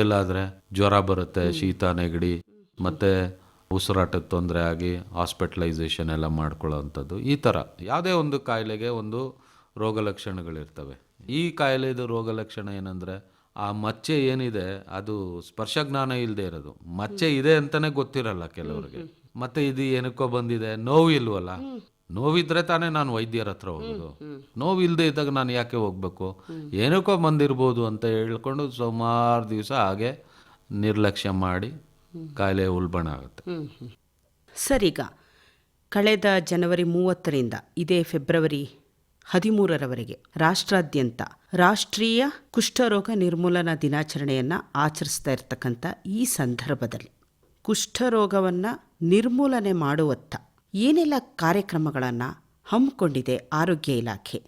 [SPEAKER 3] ಜ್ವರ ಬರುತ್ತೆ ಶೀತ ನೆಗಡಿ ಮತ್ತು ಉಸಿರಾಟದ ತೊಂದರೆ ಆಗಿ ಹಾಸ್ಪಿಟಲೈಸೇಷನ್ ಎಲ್ಲ ಮಾಡ್ಕೊಳ್ಳೋವಂಥದ್ದು. ಈ ಥರ ಯಾವುದೇ ಒಂದು ಕಾಯಿಲೆಗೆ ಒಂದು ರೋಗ ಲಕ್ಷಣಗಳಿರ್ತವೆ ಈ ಕಾಯಿಲೆದು ರೋಗ ಲಕ್ಷಣ ಏನಂದರೆ ಆ ಮಚ್ಚೆ ಏನಿದೆ ಅದು ಸ್ಪರ್ಶ ಜ್ಞಾನ ಇಲ್ಲದೆ ಇರೋದು. ಮಚ್ಚೆ ಇದೆ ಅಂತಾನೆ ಗೊತ್ತಿರಲ್ಲ ಕೆಲವರಿಗೆ. ಮತ್ತೆ ಇದು ಏನಕ್ಕೋ ಬಂದಿದೆ ನೋವು ಇಲ್ವಲ್ಲ? ನೋವಿದ್ರೆ ತಾನೇ ನಾನು ವೈದ್ಯರ ಹತ್ರ ಹೋಗೋದು. ನೋವು ಇಲ್ಲದೆ ಇದ್ದಾಗ ನಾನು ಯಾಕೆ ಹೋಗ್ಬೇಕು? ಏನಕ್ಕೋ ಬಂದಿರ್ಬೋದು ಅಂತ ಹೇಳ್ಕೊಂಡು ಸುಮಾರು ದಿವಸ ಹಾಗೆ ನಿರ್ಲಕ್ಷ್ಯ ಮಾಡಿ ಕಾಯಿಲೆ ಉಲ್ಬಣ ಆಗುತ್ತೆ.
[SPEAKER 2] ಸರಿಗ ಕಳೆದ ಜನವರಿ ಮೂವತ್ತರಿಂದ ಇದೇ ಫೆಬ್ರವರಿ ಹದಿಮೂರರವರೆಗೆ. ರಾಷ್ಟ್ರಾದ್ಯಂತ ರಾಷ್ಟ್ರೀಯ ಕುಷ್ಠರೋಗ ನಿರ್ಮೂಲನಾ ದಿನಾಚರಣೆಯನ್ನು ಆಚರಿಸ್ತಾ ಇರ್ತಕ್ಕಂಥ ಈ ಸಂದರ್ಭದಲ್ಲಿ ಕುಷ್ಠರೋಗವನ್ನು ನಿರ್ಮೂಲನೆ ಮಾಡುವತ್ತ ಏನೆಲ್ಲ ಕಾರ್ಯಕ್ರಮಗಳನ್ನು ಹಮ್ಮಿಕೊಂಡಿದೆ ಆರೋಗ್ಯ ಇಲಾಖೆ?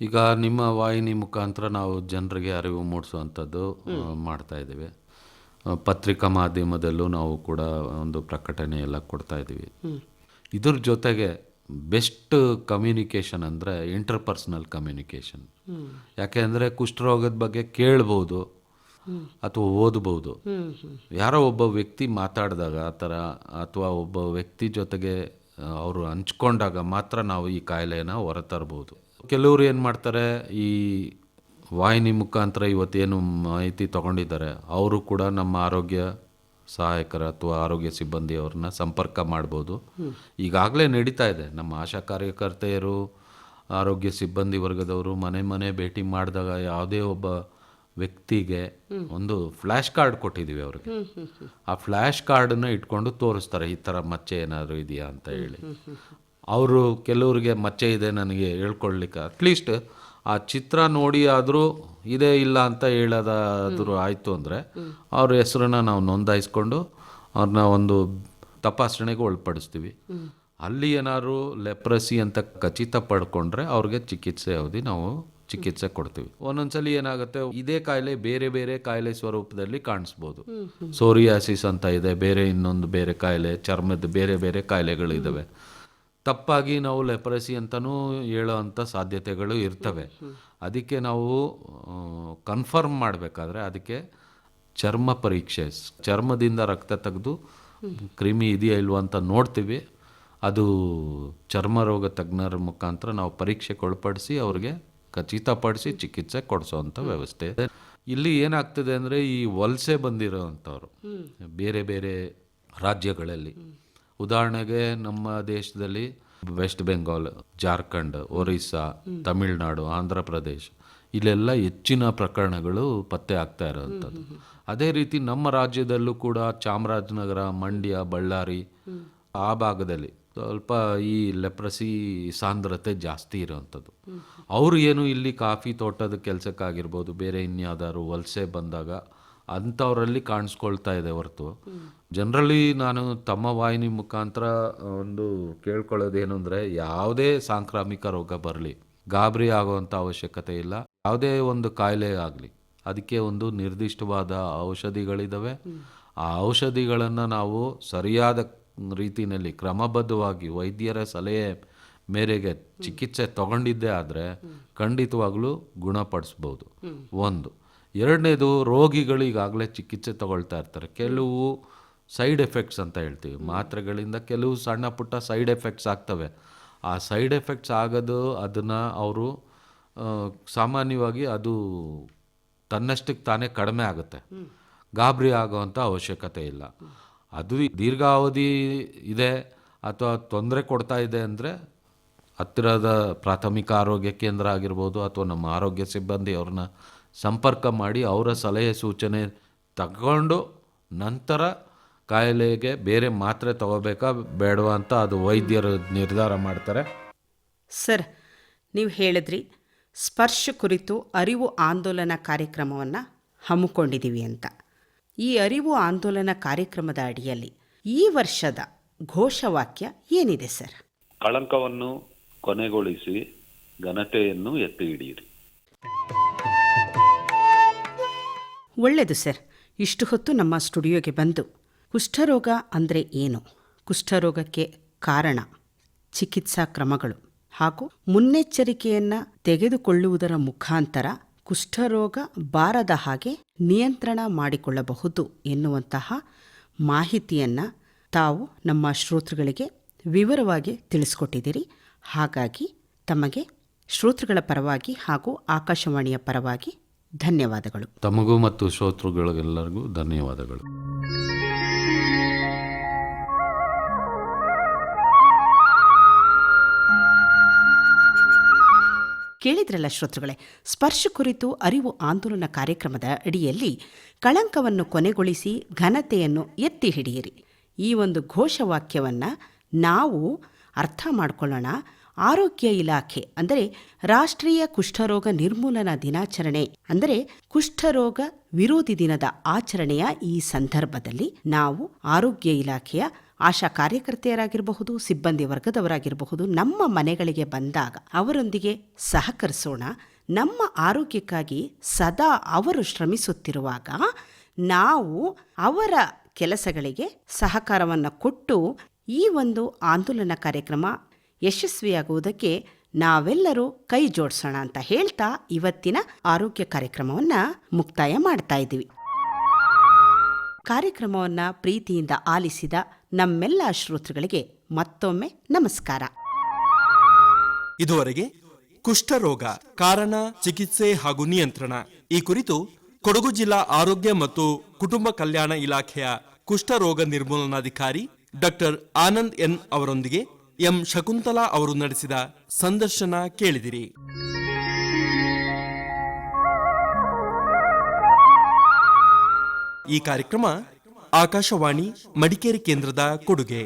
[SPEAKER 3] ಈಗ ನಿಮ್ಮ ವಾಹಿನಿ ಮುಖಾಂತರ ನಾವು ಜನರಿಗೆ ಅರಿವು ಮೂಡಿಸುವಂಥದ್ದು ಮಾಡ್ತಾ ಇದ್ದೇವೆ. ಪತ್ರಿಕಾ ಮಾಧ್ಯಮದಲ್ಲೂ ನಾವು ಕೂಡ ಒಂದು ಪ್ರಕಟಣೆ ಎಲ್ಲ ಕೊಡ್ತಾ ಇದ್ದೀವಿ. ಇದ್ರ ಜೊತೆಗೆ ಬೆಸ್ಟ್ ಕಮ್ಯುನಿಕೇಷನ್ ಅಂದರೆ ಇಂಟರ್ಪರ್ಸ್ನಲ್ ಕಮ್ಯುನಿಕೇಷನ್. ಯಾಕೆ ಅಂದರೆ ಕುಷ್ಠರೋಗದ ಬಗ್ಗೆ ಕೇಳ್ಬೋದು ಅಥವಾ ಓದ್ಬೋದು. ಯಾರೋ ಒಬ್ಬ ವ್ಯಕ್ತಿ ಮಾತಾಡಿದಾಗ ಆ ಥರ ಅಥವಾ ಒಬ್ಬ ವ್ಯಕ್ತಿ ಜೊತೆಗೆ ಅವರು ಹಂಚ್ಕೊಂಡಾಗ ಮಾತ್ರ ನಾವು ಈ ಕಾಯಿಲೆನ ಹೊರತರ್ಬೋದು ಕೆಲವರು ಏನು ಮಾಡ್ತಾರೆ, ಈ ವಾಹಿನಿ ಮುಖಾಂತರ ಇವತ್ತೇನು ಮಾಹಿತಿ ತಗೊಂಡಿದ್ದಾರೆ, ಅವರು ಕೂಡ ನಮ್ಮ ಆರೋಗ್ಯ ಸಹಾಯಕರ ಅಥವಾ ಆರೋಗ್ಯ ಸಿಬ್ಬಂದಿಯವ್ರನ್ನ ಸಂಪರ್ಕ ಮಾಡ್ಬೋದು. ಈಗಾಗಲೇ ನಡೀತಾ ಇದೆ. ನಮ್ಮ ಆಶಾ ಕಾರ್ಯಕರ್ತೆಯರು, ಆರೋಗ್ಯ ಸಿಬ್ಬಂದಿ ವರ್ಗದವರು ಮನೆ ಮನೆ ಭೇಟಿ ಮಾಡಿದಾಗ ಯಾವುದೇ ಒಬ್ಬ ವ್ಯಕ್ತಿಗೆ ಒಂದು ಫ್ಲ್ಯಾಶ್ ಕಾರ್ಡ್ ಕೊಟ್ಟಿದ್ದೀವಿ ಅವ್ರಿಗೆ. ಆ ಫ್ಲ್ಯಾಶ್ ಕಾರ್ಡನ್ನ ಇಟ್ಕೊಂಡು ತೋರಿಸ್ತಾರೆ, ಈ ಥರ ಮಚ್ಚೆ ಏನಾದರೂ ಇದೆಯಾ ಅಂತ ಹೇಳಿ. ಅವರು ಕೆಲವ್ರಿಗೆ ಮಚ್ಚೆ ಇದೆ ನನಗೆ ಹೇಳ್ಕೊಳ್ಲಿಕ್ಕೆ ಅಟ್ಲೀಸ್ಟ್ ಆ ಚಿತ್ರ ನೋಡಿ ಆದರೂ ಇದೇ ಇಲ್ಲ ಅಂತ ಹೇಳೋದಾದರೂ ಆಯಿತು ಅಂದರೆ ಅವ್ರ ಹೆಸರನ್ನ ನಾವು ನೋಂದಾಯಿಸ್ಕೊಂಡು ಅವ್ರನ್ನ ಒಂದು ತಪಾಸಣೆಗೆ ಒಳಪಡಿಸ್ತೀವಿ. ಅಲ್ಲಿ ಏನಾದ್ರು ಲೆಪ್ರಸಿ ಅಂತ ಖಚಿತ ಪಡ್ಕೊಂಡ್ರೆ ಅವ್ರಿಗೆ ಚಿಕಿತ್ಸೆ ಅವಧಿ ನಾವು ಚಿಕಿತ್ಸೆ ಕೊಡ್ತೀವಿ. ಒಂದೊಂದ್ಸಲಿ ಏನಾಗುತ್ತೆ ಇದೇ ಕಾಯಿಲೆ ಬೇರೆ ಬೇರೆ ಕಾಯಿಲೆ ಸ್ವರೂಪದಲ್ಲಿ ಕಾಣಿಸ್ಬೋದು. ಸೋರಿಯಾಸಿಸ್ ಅಂತ ಇದೆ ಬೇರೆ ಇನ್ನೊಂದು ಬೇರೆ ಕಾಯಿಲೆ ಚರ್ಮದ ಬೇರೆ ಬೇರೆ ಕಾಯಿಲೆಗಳಿದ್ದಾವೆ ತಪ್ಪಾಗಿ ನಾವು ಲೆಪ್ರಸಿ ಅಂತಲೂ ಹೇಳೋ ಅಂಥ ಸಾಧ್ಯತೆಗಳು ಇರ್ತವೆ. ಅದಕ್ಕೆ ನಾವು ಕನ್ಫರ್ಮ್ ಮಾಡಬೇಕಾದ್ರೆ ಅದಕ್ಕೆ ಚರ್ಮ ಪರೀಕ್ಷೆ ಚರ್ಮದಿಂದ ರಕ್ತ ತೆಗೆದು ಕ್ರಿಮಿ ಇದೆಯಾ ಇಲ್ವಾ ಅಂತ ನೋಡ್ತೀವಿ. ಅದು ಚರ್ಮ ರೋಗ ತಜ್ಞರ ಮುಖಾಂತರ ನಾವು ಪರೀಕ್ಷೆಗೆ ಒಳಪಡಿಸಿ ಅವ್ರಿಗೆ ಖಚಿತಪಡಿಸಿ ಚಿಕಿತ್ಸೆ ಕೊಡಿಸೋವಂಥ ವ್ಯವಸ್ಥೆ. ಇದೆ ಇಲ್ಲಿ ಏನಾಗ್ತದೆ ಅಂದರೆ ಈ ವಲಸೆ ಬಂದಿರೋವಂಥವ್ರು ಬೇರೆ ಬೇರೆ ರಾಜ್ಯಗಳಲ್ಲಿ. ಉದಾಹರಣೆಗೆ ನಮ್ಮ ದೇಶದಲ್ಲಿ ವೆಸ್ಟ್ ಬೆಂಗಾಲ್, ಜಾರ್ಖಂಡ್, ಒರಿಸ್ಸಾ, ತಮಿಳುನಾಡು, ಆಂಧ್ರ ಪ್ರದೇಶ, ಇಲ್ಲೆಲ್ಲ ಹೆಚ್ಚಿನ ಪ್ರಕರಣಗಳು ಪತ್ತೆ ಆಗ್ತಾ ಇರೋವಂಥದ್ದು. ಅದೇ ರೀತಿ ನಮ್ಮ ರಾಜ್ಯದಲ್ಲೂ ಕೂಡ ಚಾಮರಾಜನಗರ, ಮಂಡ್ಯ, ಬಳ್ಳಾರಿ ಆ ಭಾಗದಲ್ಲಿ ಸ್ವಲ್ಪ ಈ ಲೆಪ್ರಸಿ ಸಾಂದ್ರತೆ ಜಾಸ್ತಿ ಇರೋವಂಥದ್ದು. ಅವರು ಏನು ಇಲ್ಲಿ ಕಾಫಿ ತೋಟದ ಕೆಲಸಕ್ಕಾಗಿರ್ಬೋದು, ಬೇರೆ ಇನ್ಯಾವುದಾದ್ರು ವಲಸೆ ಬಂದಾಗ ಅಂಥವರಲ್ಲಿ ಕಾಣಿಸ್ಕೊಳ್ತಾ ಇದೆ ಹೊರತು. ಜನರಲಿ ನಾನು ತಮ್ಮ ವಾಹಿನಿ ಮುಖಾಂತರ ಒಂದು ಕೇಳ್ಕೊಳ್ಳೋದೇನು ಅಂದರೆ ಯಾವುದೇ ಸಾಂಕ್ರಾಮಿಕ ರೋಗ ಬರಲಿ ಗಾಬರಿ ಆಗುವಂಥ ಅವಶ್ಯಕತೆ ಇಲ್ಲ ಯಾವುದೇ ಒಂದು ಕಾಯಿಲೆ ಆಗಲಿ ಅದಕ್ಕೆ ಒಂದು ನಿರ್ದಿಷ್ಟವಾದ ಔಷಧಿಗಳಿದ್ದಾವೆ ಆ ಔಷಧಿಗಳನ್ನು ನಾವು ಸರಿಯಾದ ರೀತಿಯಲ್ಲಿ ಕ್ರಮಬದ್ಧವಾಗಿ ವೈದ್ಯರ ಸಲಹೆ ಮೇರೆಗೆ ಚಿಕಿತ್ಸೆ ತಗೊಂಡಿದ್ದೇ ಆದರೆ ಖಂಡಿತವಾಗಲೂ ಗುಣಪಡಿಸ್ಬೋದು. ಒಂದು. ಎರಡನೇದು ರೋಗಿಗಳು ಈಗಾಗಲೇ ಚಿಕಿತ್ಸೆ ತಗೊಳ್ತಾ ಇರ್ತಾರೆ. ಕೆಲವು ಸೈಡ್ ಎಫೆಕ್ಟ್ಸ್ ಅಂತ ಹೇಳ್ತೀವಿ. ಮಾತ್ರೆಗಳಿಂದ ಕೆಲವು ಸಣ್ಣ ಪುಟ್ಟ ಸೈಡ್ ಎಫೆಕ್ಟ್ಸ್ ಆಗ್ತವೆ. ಆ ಸೈಡ್ ಎಫೆಕ್ಟ್ಸ್ ಆಗೋದು ಅದನ್ನು ಅವರು ಸಾಮಾನ್ಯವಾಗಿ ಅದು ತನ್ನಷ್ಟಕ್ಕೆ ತಾನೇ ಕಡಿಮೆ ಆಗುತ್ತೆ. ಗಾಬರಿ ಆಗೋವಂಥ ಅವಶ್ಯಕತೆ ಇಲ್ಲ. ಅದು ದೀರ್ಘಾವಧಿ ಇದೆ ಅಥವಾ ತೊಂದರೆ ಕೊಡ್ತಾ ಇದೆ ಅಂದರೆ ಹತ್ತಿರದ ಪ್ರಾಥಮಿಕ ಆರೋಗ್ಯ ಕೇಂದ್ರ ಆಗಿರ್ಬೋದು ಅಥವಾ ನಮ್ಮ ಆರೋಗ್ಯ ಸಿಬ್ಬಂದಿ ಅವ್ರನ್ನ ಸಂಪರ್ಕ ಮಾಡಿ ಅವರ ಸಲಹೆ ಸೂಚನೆ ತಗೊಂಡು ನಂತರ ಕಾಯಿಲೆಗೆ ಬೇರೆ ಮಾತ್ರೆ ತಗೋಬೇಕಾ ಬೇಡವಾ ಅಂತ ಅದು ವೈದ್ಯರು ನಿರ್ಧಾರ ಮಾಡ್ತಾರೆ.
[SPEAKER 2] ಸರ್ ನೀವು ಹೇಳಿದ್ರಿ ಸ್ಪರ್ಶ ಕುರಿತು ಅರಿವು ಆಂದೋಲನ ಕಾರ್ಯಕ್ರಮವನ್ನು ಹಮ್ಮಿಕೊಂಡಿದ್ದೀವಿ ಅಂತ. ಈ ಅರಿವು ಆಂದೋಲನ ಕಾರ್ಯಕ್ರಮದ ಅಡಿಯಲ್ಲಿ ಈ ವರ್ಷದ ಘೋಷವಾಕ್ಯ ಏನಿದೆ ಸರ್?
[SPEAKER 4] ಕಳಂಕವನ್ನು ಕೊನೆಗೊಳಿಸಿ ಘನತೆಯನ್ನು ಎತ್ತಿ ಹಿಡಿಯಿರಿ.
[SPEAKER 2] ಒಳ್ಳೆಯದು ಸರ್. ಇಷ್ಟು ಹೊತ್ತು ನಮ್ಮ ಸ್ಟುಡಿಯೋಗೆ ಬಂದು. ಕುಷ್ಠರೋಗ ಅಂದರೆ ಏನು? ಕುಷ್ಠರೋಗಕ್ಕೆ ಕಾರಣ? ಚಿಕಿತ್ಸಾ ಕ್ರಮಗಳು. ಹಾಗೂ ಮುನ್ನೆಚ್ಚರಿಕೆಯನ್ನು ತೆಗೆದುಕೊಳ್ಳುವುದರ ಮುಖಾಂತರ ಕುಷ್ಠರೋಗ ಬಾರದ ಹಾಗೆ ನಿಯಂತ್ರಣ ಮಾಡಿಕೊಳ್ಳಬಹುದು ಎನ್ನುವಂತಹ ಮಾಹಿತಿಯನ್ನು ತಾವು ನಮ್ಮ ಶ್ರೋತೃಗಳಿಗೆ ವಿವರವಾಗಿ ತಿಳಿಸ್ಕೊಟ್ಟಿದ್ದೀರಿ. ಹಾಗಾಗಿ ತಮಗೆ ಶ್ರೋತೃಗಳ ಪರವಾಗಿ ಹಾಗೂ ಆಕಾಶವಾಣಿಯ ಪರವಾಗಿ ಧನ್ಯವಾದಗಳು.
[SPEAKER 3] ತಮಗೂ ಮತ್ತು ಶ್ರೋತೃಗಳಿಗೆಲ್ಲರಿಗೂ ಧನ್ಯವಾದಗಳು.
[SPEAKER 2] ಕೇಳಿದ್ರಲ್ಲ ಶ್ರೋತೃಗಳೇ ಸ್ಪರ್ಶ ಕುರಿತು ಅರಿವು ಆಂದೋಲನ ಕಾರ್ಯಕ್ರಮದ ಅಡಿಯಲ್ಲಿ ಕಳಂಕವನ್ನು ಕೊನೆಗೊಳಿಸಿ ಘನತೆಯನ್ನು ಎತ್ತಿ ಹಿಡಿಯಿರಿ. ಈ ಒಂದು ಘೋಷವಾಕ್ಯವನ್ನು ನಾವು ಅರ್ಥ ಮಾಡಿಕೊಳ್ಳೋಣ. ಆರೋಗ್ಯ ಇಲಾಖೆ, ಅಂದರೆ ರಾಷ್ಟ್ರೀಯ ಕುಷ್ಠರೋಗ ನಿರ್ಮೂಲನಾ ದಿನಾಚರಣೆ, ಅಂದರೆ ಕುಷ್ಠರೋಗ ವಿರೋಧಿ ದಿನದ ಆಚರಣೆಯ ಈ ಸಂದರ್ಭದಲ್ಲಿ ನಾವು ಆರೋಗ್ಯ ಇಲಾಖೆಯ ಆಶಾ ಕಾರ್ಯಕರ್ತೆಯರಾಗಿರಬಹುದು, ಸಿಬ್ಬಂದಿ ವರ್ಗದವರಾಗಿರಬಹುದು, ನಮ್ಮ ಮನೆಗಳಿಗೆ ಬಂದಾಗ ಅವರೊಂದಿಗೆ ಸಹಕರಿಸೋಣ, ನಮ್ಮ ಆರೋಗ್ಯಕ್ಕಾಗಿ ಸದಾ ಅವರು ಶ್ರಮಿಸುತ್ತಿರುವಾಗ ನಾವು ಅವರ ಕೆಲಸಗಳಿಗೆ ಸಹಕಾರವನ್ನು ಕೊಟ್ಟು ಈ ಒಂದು ಆಂದೋಲನ ಕಾರ್ಯಕ್ರಮ ಯಶಸ್ವಿಯಾಗುವುದಕ್ಕೆ ನಾವೆಲ್ಲರೂ ಕೈ ಜೋಡಿಸೋಣ ಅಂತ ಹೇಳ್ತಾ ಇವತ್ತಿನ ಆರೋಗ್ಯ ಕಾರ್ಯಕ್ರಮವನ್ನು ಮುಕ್ತಾಯ ಮಾಡ್ತಾ ಇದ್ದೀವಿ. ಕಾರ್ಯಕ್ರಮವನ್ನು ಪ್ರೀತಿಯಿಂದ ಆಲಿಸಿದ ನಮ್ಮೆಲ್ಲ ಶ್ರೋತೃಗಳಿಗೆ ಮತ್ತೊಮ್ಮೆ ನಮಸ್ಕಾರ.
[SPEAKER 1] ಇದುವರೆಗೆ ಕುಷ್ಠರೋಗ ಕಾರಣ, ಚಿಕಿತ್ಸೆ ಹಾಗೂ ನಿಯಂತ್ರಣ ಈ ಕುರಿತು ಕೊಡಗು ಜಿಲ್ಲಾ ಆರೋಗ್ಯ ಮತ್ತು ಕುಟುಂಬ ಕಲ್ಯಾಣ ಇಲಾಖೆಯ ಕುಷ್ಠರೋಗ ನಿರ್ಮೂಲನಾಧಿಕಾರಿ ಡಾಕ್ಟರ್ ಆನಂದ್ ಎನ್ ಅವರೊಂದಿಗೆ ಎಂ ಶಕುಂತಲಾ ಅವರು ನಡೆಸಿದ ಸಂದರ್ಶನ ಕೇಳಿದಿರಿ. ಈ ಕಾರ್ಯಕ್ರಮ ಆಕಾಶವಾಣಿ ಮಡಿಕೇರಿ ಕೇಂದ್ರದ ಕೊಡುಗೆ.